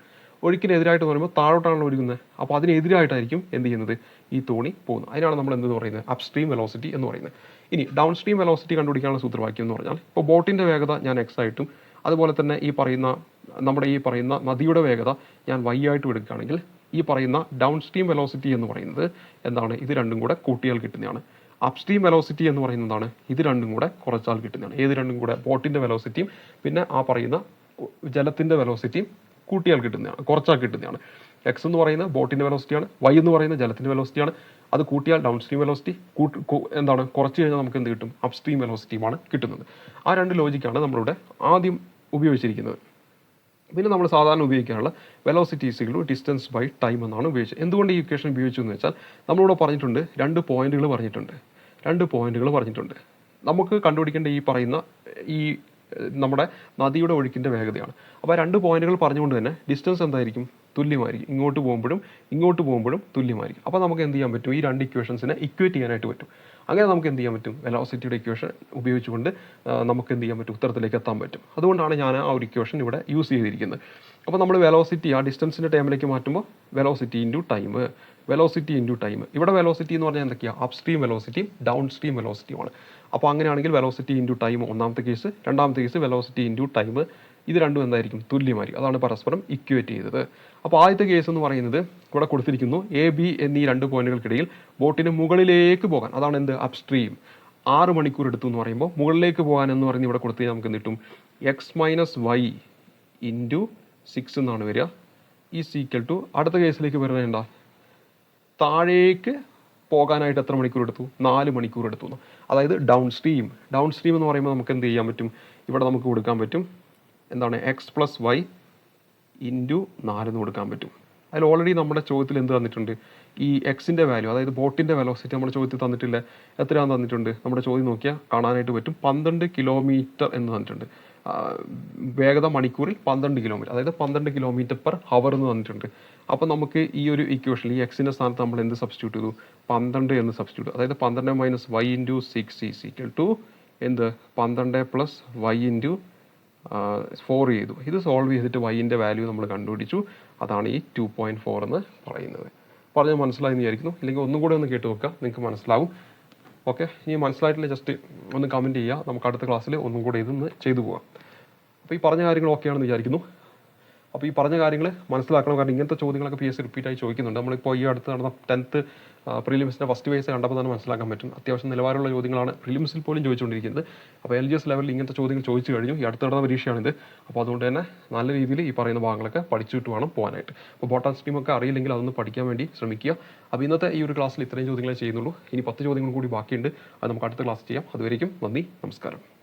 ഒഴുക്കിനെതിരായിട്ട് പറയുമ്പോൾ താഴോട്ടാണല്ലോ ഒഴുകുന്നത്. അപ്പോൾ അതിനെതിരായിട്ടായിരിക്കും എന്ത് ചെയ്യുന്നത്? ഈ തോണി പോകുന്നത്. അതിനാണ് നമ്മൾ എന്തെന്ന് പറയുന്നത്? അപ്സ്ട്രീം വെലോസിറ്റി എന്ന് പറയുന്നത്. ഇനി ഡൗൺ സ്ട്രീം വെലോസിറ്റി കണ്ടുപിടിക്കാനുള്ള സൂത്രവാക്യം എന്ന് പറഞ്ഞാൽ ഇപ്പോൾ ബോട്ടിന്റെ വേഗത ഞാൻ എക്സ് ആയിട്ടും അതുപോലെ തന്നെ ഈ പറയുന്ന നമ്മുടെ ഈ പറയുന്ന നദിയുടെ വേഗത ഞാൻ വൈ ആയിട്ട് എടുക്കുകയാണെങ്കിൽ ഈ പറയുന്ന ഡൗൺ സ്ട്രീം വെലോസിറ്റി എന്ന് പറയുന്നത് എന്താണ്? ഇത് രണ്ടും കൂടെ കൂട്ടിയാൽ കിട്ടുന്നതാണ്. അപ്സ്ട്രീം വെലോസിറ്റി എന്ന് പറയുന്നതാണ് ഇത് രണ്ടും കൂടെ കുറച്ചാൽ കിട്ടുന്നതാണ്. ഏത് രണ്ടും കൂടെ? ബോട്ടിന്റെ വെലോസിറ്റിയും പിന്നെ ആ പറയുന്ന ജലത്തിന്റെ വെലോസിറ്റിയും കൂട്ടിയാൽ കിട്ടുന്നതാണ് കുറച്ചാൽ കിട്ടുന്നതാണ്. എക്സ് എന്ന് പറയുന്ന ബോട്ടിന്റെ വെലോസിറ്റിയാണ് വൈ എന്ന് പറയുന്ന ജലത്തിന്റെ വെലോസിറ്റിയാണ് അത് കൂട്ടിയാൽ ഡൗൺ സ്ട്രീം വെലോസിറ്റി കൂട്ട് എന്താണ്? കുറച്ച് കഴിഞ്ഞാൽ നമുക്ക് എന്ത് കിട്ടും? അപ്സ്ട്രീം വെലോസിറ്റിയുമാണ് കിട്ടുന്നത്. ആ രണ്ട് ലോജിക്കാണ് നമ്മളിവിടെ ആദ്യം ഉപയോഗിച്ചിരിക്കുന്നത്. പിന്നെ നമ്മൾ സാധാരണ ഉപയോഗിക്കാനുള്ള വെലോസിറ്റി സിഗ്ലു ഡിസ്റ്റൻസ് ബൈ ടൈം എന്നാണ് ഉപയോഗിച്ചത്. എന്തുകൊണ്ട് ഈ ഇക്വേഷൻ ഉപയോഗിച്ചു എന്ന് വെച്ചാൽ നമ്മളിവിടെ പറഞ്ഞിട്ടുണ്ട് രണ്ട് പോയിന്റുകൾ പറഞ്ഞിട്ടുണ്ട്. രണ്ട് പോയിന്റുകൾ പറഞ്ഞിട്ടുണ്ട്. നമുക്ക് കണ്ടുപിടിക്കേണ്ട ഈ പറയുന്ന ഈ നമ്മുടെ നദിയുടെ ഒഴുക്കിന്റെ വേഗതയാണ്. അപ്പോൾ രണ്ട് പോയിന്റുകൾ പറഞ്ഞുകൊണ്ട് തന്നെ ഡിസ്റ്റൻസ് എന്തായിരിക്കും? തുല്യമായിരിക്കും. ഇങ്ങോട്ട് പോകുമ്പോഴും ഇങ്ങോട്ട് പോകുമ്പോഴും തുല്യമായിരിക്കും. അപ്പോൾ നമുക്ക് എന്ത് ചെയ്യാൻ പറ്റും? ഈ രണ്ട് ഇക്വേഷൻസിനെ ഇക്വേറ്റ് ചെയ്യാനായിട്ട് പറ്റും. അങ്ങനെ നമുക്ക് എന്ത് ചെയ്യാൻ പറ്റും? വെലോസിറ്റിയുടെ ഇക്വേഷൻ ഉപയോഗിച്ചുകൊണ്ട് നമുക്ക് എന്ത് ചെയ്യാൻ പറ്റും? ഉത്തരത്തിലേക്ക് എത്താൻ പറ്റും. അതുകൊണ്ടാണ് ഞാൻ ആ ഒരു ഇക്വേഷൻ ഇവിടെ യൂസ് ചെയ്തിരിക്കുന്നത്. അപ്പോൾ നമ്മൾ വെലോസിറ്റി ആ ഡിസ്റ്റൻസിന്റെ ടൈമിലേക്ക് മാറ്റുമ്പോൾ velocity into time velocity into time ഇവിടെ വെലോസിറ്റി എന്ന് പറഞ്ഞാൽ എന്തൊക്കെയാണ് അപ് സ്ട്രീം വെലോസിറ്റിയും ഡൗൺ സ്ട്രീം വെലോസിറ്റിയുമാണ് അപ്പോൾ അങ്ങനെയാണെങ്കിൽ വെലോസിറ്റി ഇന്റു ടൈം ഒന്നാമത്തെ കേസ് രണ്ടാമത്തെ കേസ് വെലോസിറ്റി ഇന്റു ടൈം ഇത് രണ്ടും എന്തായിരിക്കും? തുല്യമായിരിക്കും. അതാണ് പരസ്പരം ഇക്വേറ്റ് ചെയ്തത്. അപ്പോൾ ആദ്യത്തെ കേസ് എന്ന് പറയുന്നത് ഇവിടെ കൊടുത്തിരിക്കുന്നു. എ ബി എന്നീ രണ്ട് പോയിന്റുകൾക്കിടയിൽ ബോട്ടിന് മുകളിലേക്ക് പോകാൻ. അതാണ് എന്ത്? അപ്സ്ട്രീം ആറ് മണിക്കൂർ എടുത്തു എന്ന് പറയുമ്പോൾ മുകളിലേക്ക് പോകാൻ എന്ന് പറയുന്നത് ഇവിടെ കൊടുത്ത് നമുക്ക് കിട്ടും? X minus y into six എന്നാണ് വരിക. ഈ സീക്വൽ ടു അടുത്ത കേസിലേക്ക് വരുന്നത് എന്താ? താഴേക്ക് പോകാനായിട്ട് എത്ര മണിക്കൂർ എടുത്തു? നാല് മണിക്കൂർ എടുത്തു. അതായത് ഡൗൺ സ്ട്രീം ഡൗൺ സ്ട്രീം എന്ന് പറയുമ്പോൾ നമുക്ക് എന്ത് ചെയ്യാൻ പറ്റും? ഇവിടെ നമുക്ക് കൊടുക്കാൻ പറ്റും എന്താണ്? എക്സ് പ്ലസ് വൈ ഇന്റു നാലെന്ന് കൊടുക്കാൻ പറ്റും. അതിൽ ഓൾറെഡി നമ്മുടെ ചോദ്യത്തിൽ എന്ത് തന്നിട്ടുണ്ട്? ഈ എക്സിന്റെ വാല്യൂ അതായത് ബോട്ടിന്റെ വെലോസിറ്റി നമ്മുടെ ചോദ്യത്തിൽ തന്നിട്ടില്ല. എത്രയാണെന്ന് തന്നിട്ടുണ്ട്? നമ്മുടെ ചോദ്യം നോക്കിയാൽ കാണാനായിട്ട് പറ്റും. പന്ത്രണ്ട് കിലോമീറ്റർ എന്ന് തന്നിട്ടുണ്ട്. വേഗത മണിക്കൂറിൽ പന്ത്രണ്ട് കിലോമീറ്റർ അതായത് പന്ത്രണ്ട് കിലോമീറ്റർ പെർ ഹവർ എന്ന് തന്നിട്ടുണ്ട്. അപ്പോൾ നമുക്ക് ഈ ഒരു ഇക്വേഷൻ ഈ എക്സിന്റെ സ്ഥാനത്ത് നമ്മൾ എന്ത് സബ്സ്റ്റിറ്റ്യൂട്ട് ചെയ്തു? പന്ത്രണ്ട് എന്ന് സബ്സ്റ്റിറ്റ്യൂട്ട് അതായത് പന്ത്രണ്ട് minus y into six is equal to എന്ത്? പന്ത്രണ്ട് പ്ലസ് വൈ ഇന്റു ഫോർ ചെയ്തു. ഇത് സോൾവ് ചെയ്തിട്ട് വൈന്റെ വാല്യൂ നമ്മൾ കണ്ടുപിടിച്ചു. അതാണ് ഈ ടു പോയിന്റ് ഫോർ എന്ന് പറയുന്നത്. പറഞ്ഞ് മനസ്സിലായി എന്ന് വിചാരിക്കുന്നു. ഇല്ലെങ്കിൽ ഒന്നും കൂടെ ഒന്ന് കേട്ട് നോക്കുക നിങ്ങൾക്ക് മനസ്സിലാവും. ഓക്കെ ഇനി മനസ്സിലായിട്ടില്ല ജസ്റ്റ് ഒന്ന് കമന്റ് ചെയ്യുക. നമുക്ക് അടുത്ത ക്ലാസ്സിൽ ഒന്നും കൂടെ ഇതൊന്ന് ചെയ്തു പോകാം അപ്പോൾ ഈ പറഞ്ഞ കാര്യങ്ങൾ ഓക്കെ ആണെന്ന് വിചാരിക്കുന്നു. അപ്പോൾ ഈ പറഞ്ഞ കാര്യങ്ങൾ മനസ്സിലാക്കണം. കാരണം ഇങ്ങനത്തെ ചോദ്യങ്ങളൊക്കെ പി എസ് സി റിപ്പീറ്റായി ചോദിക്കുന്നുണ്ട്. നമ്മളിപ്പോൾ ഈ അടുത്ത് നടന്ന ടെൻത്ത് പ്രിലിംസിന്റെ ഫസ്റ്റ് വയസ്സ് കണ്ടപ്പോൾ തന്നെ മനസ്സിലാക്കാൻ പറ്റും. അത്യാവശ്യം നിലവാരമുള്ള ചോദ്യങ്ങളാണ് പ്രിലിംസിൽ പോലും ചോദിച്ചുകൊണ്ടിരിക്കുന്നത്. അപ്പോൾ എൽ ജി എസ് ലെവലിൽ ഇങ്ങനത്തെ ചോദ്യങ്ങൾ ചോദിച്ചു കഴിഞ്ഞു. ഈ അടുത്ത് നടന്ന പരീക്ഷയാണിത്. അപ്പോൾ അതുകൊണ്ട് തന്നെ നല്ല രീതിയിൽ ഈ പറയുന്ന ഭാഗങ്ങളൊക്കെ പഠിച്ചിട്ട് വേണം പോകാനായിട്ട്. അപ്പോൾ ബോട്ടാൻ സ്ട്രീമൊക്കെ അറിയില്ലെങ്കിൽ അതൊന്ന് പഠിക്കാൻ വേണ്ടി ശ്രമിക്കുക. അപ്പോൾ ഇന്നത്തെ ഈ ഒരു ക്ലാസ്സിൽ ഇത്രയും ചോദ്യങ്ങളെ ചെയ്യുന്നുള്ളൂ. ഇനി പത്ത് ചോദ്യങ്ങൾ കൂടി ബാക്കിയുണ്ട്. അത് നമുക്ക് അടുത്ത ക്ലാസ് ചെയ്യാം. അതുവരേക്കും നന്ദി നമസ്കാരം.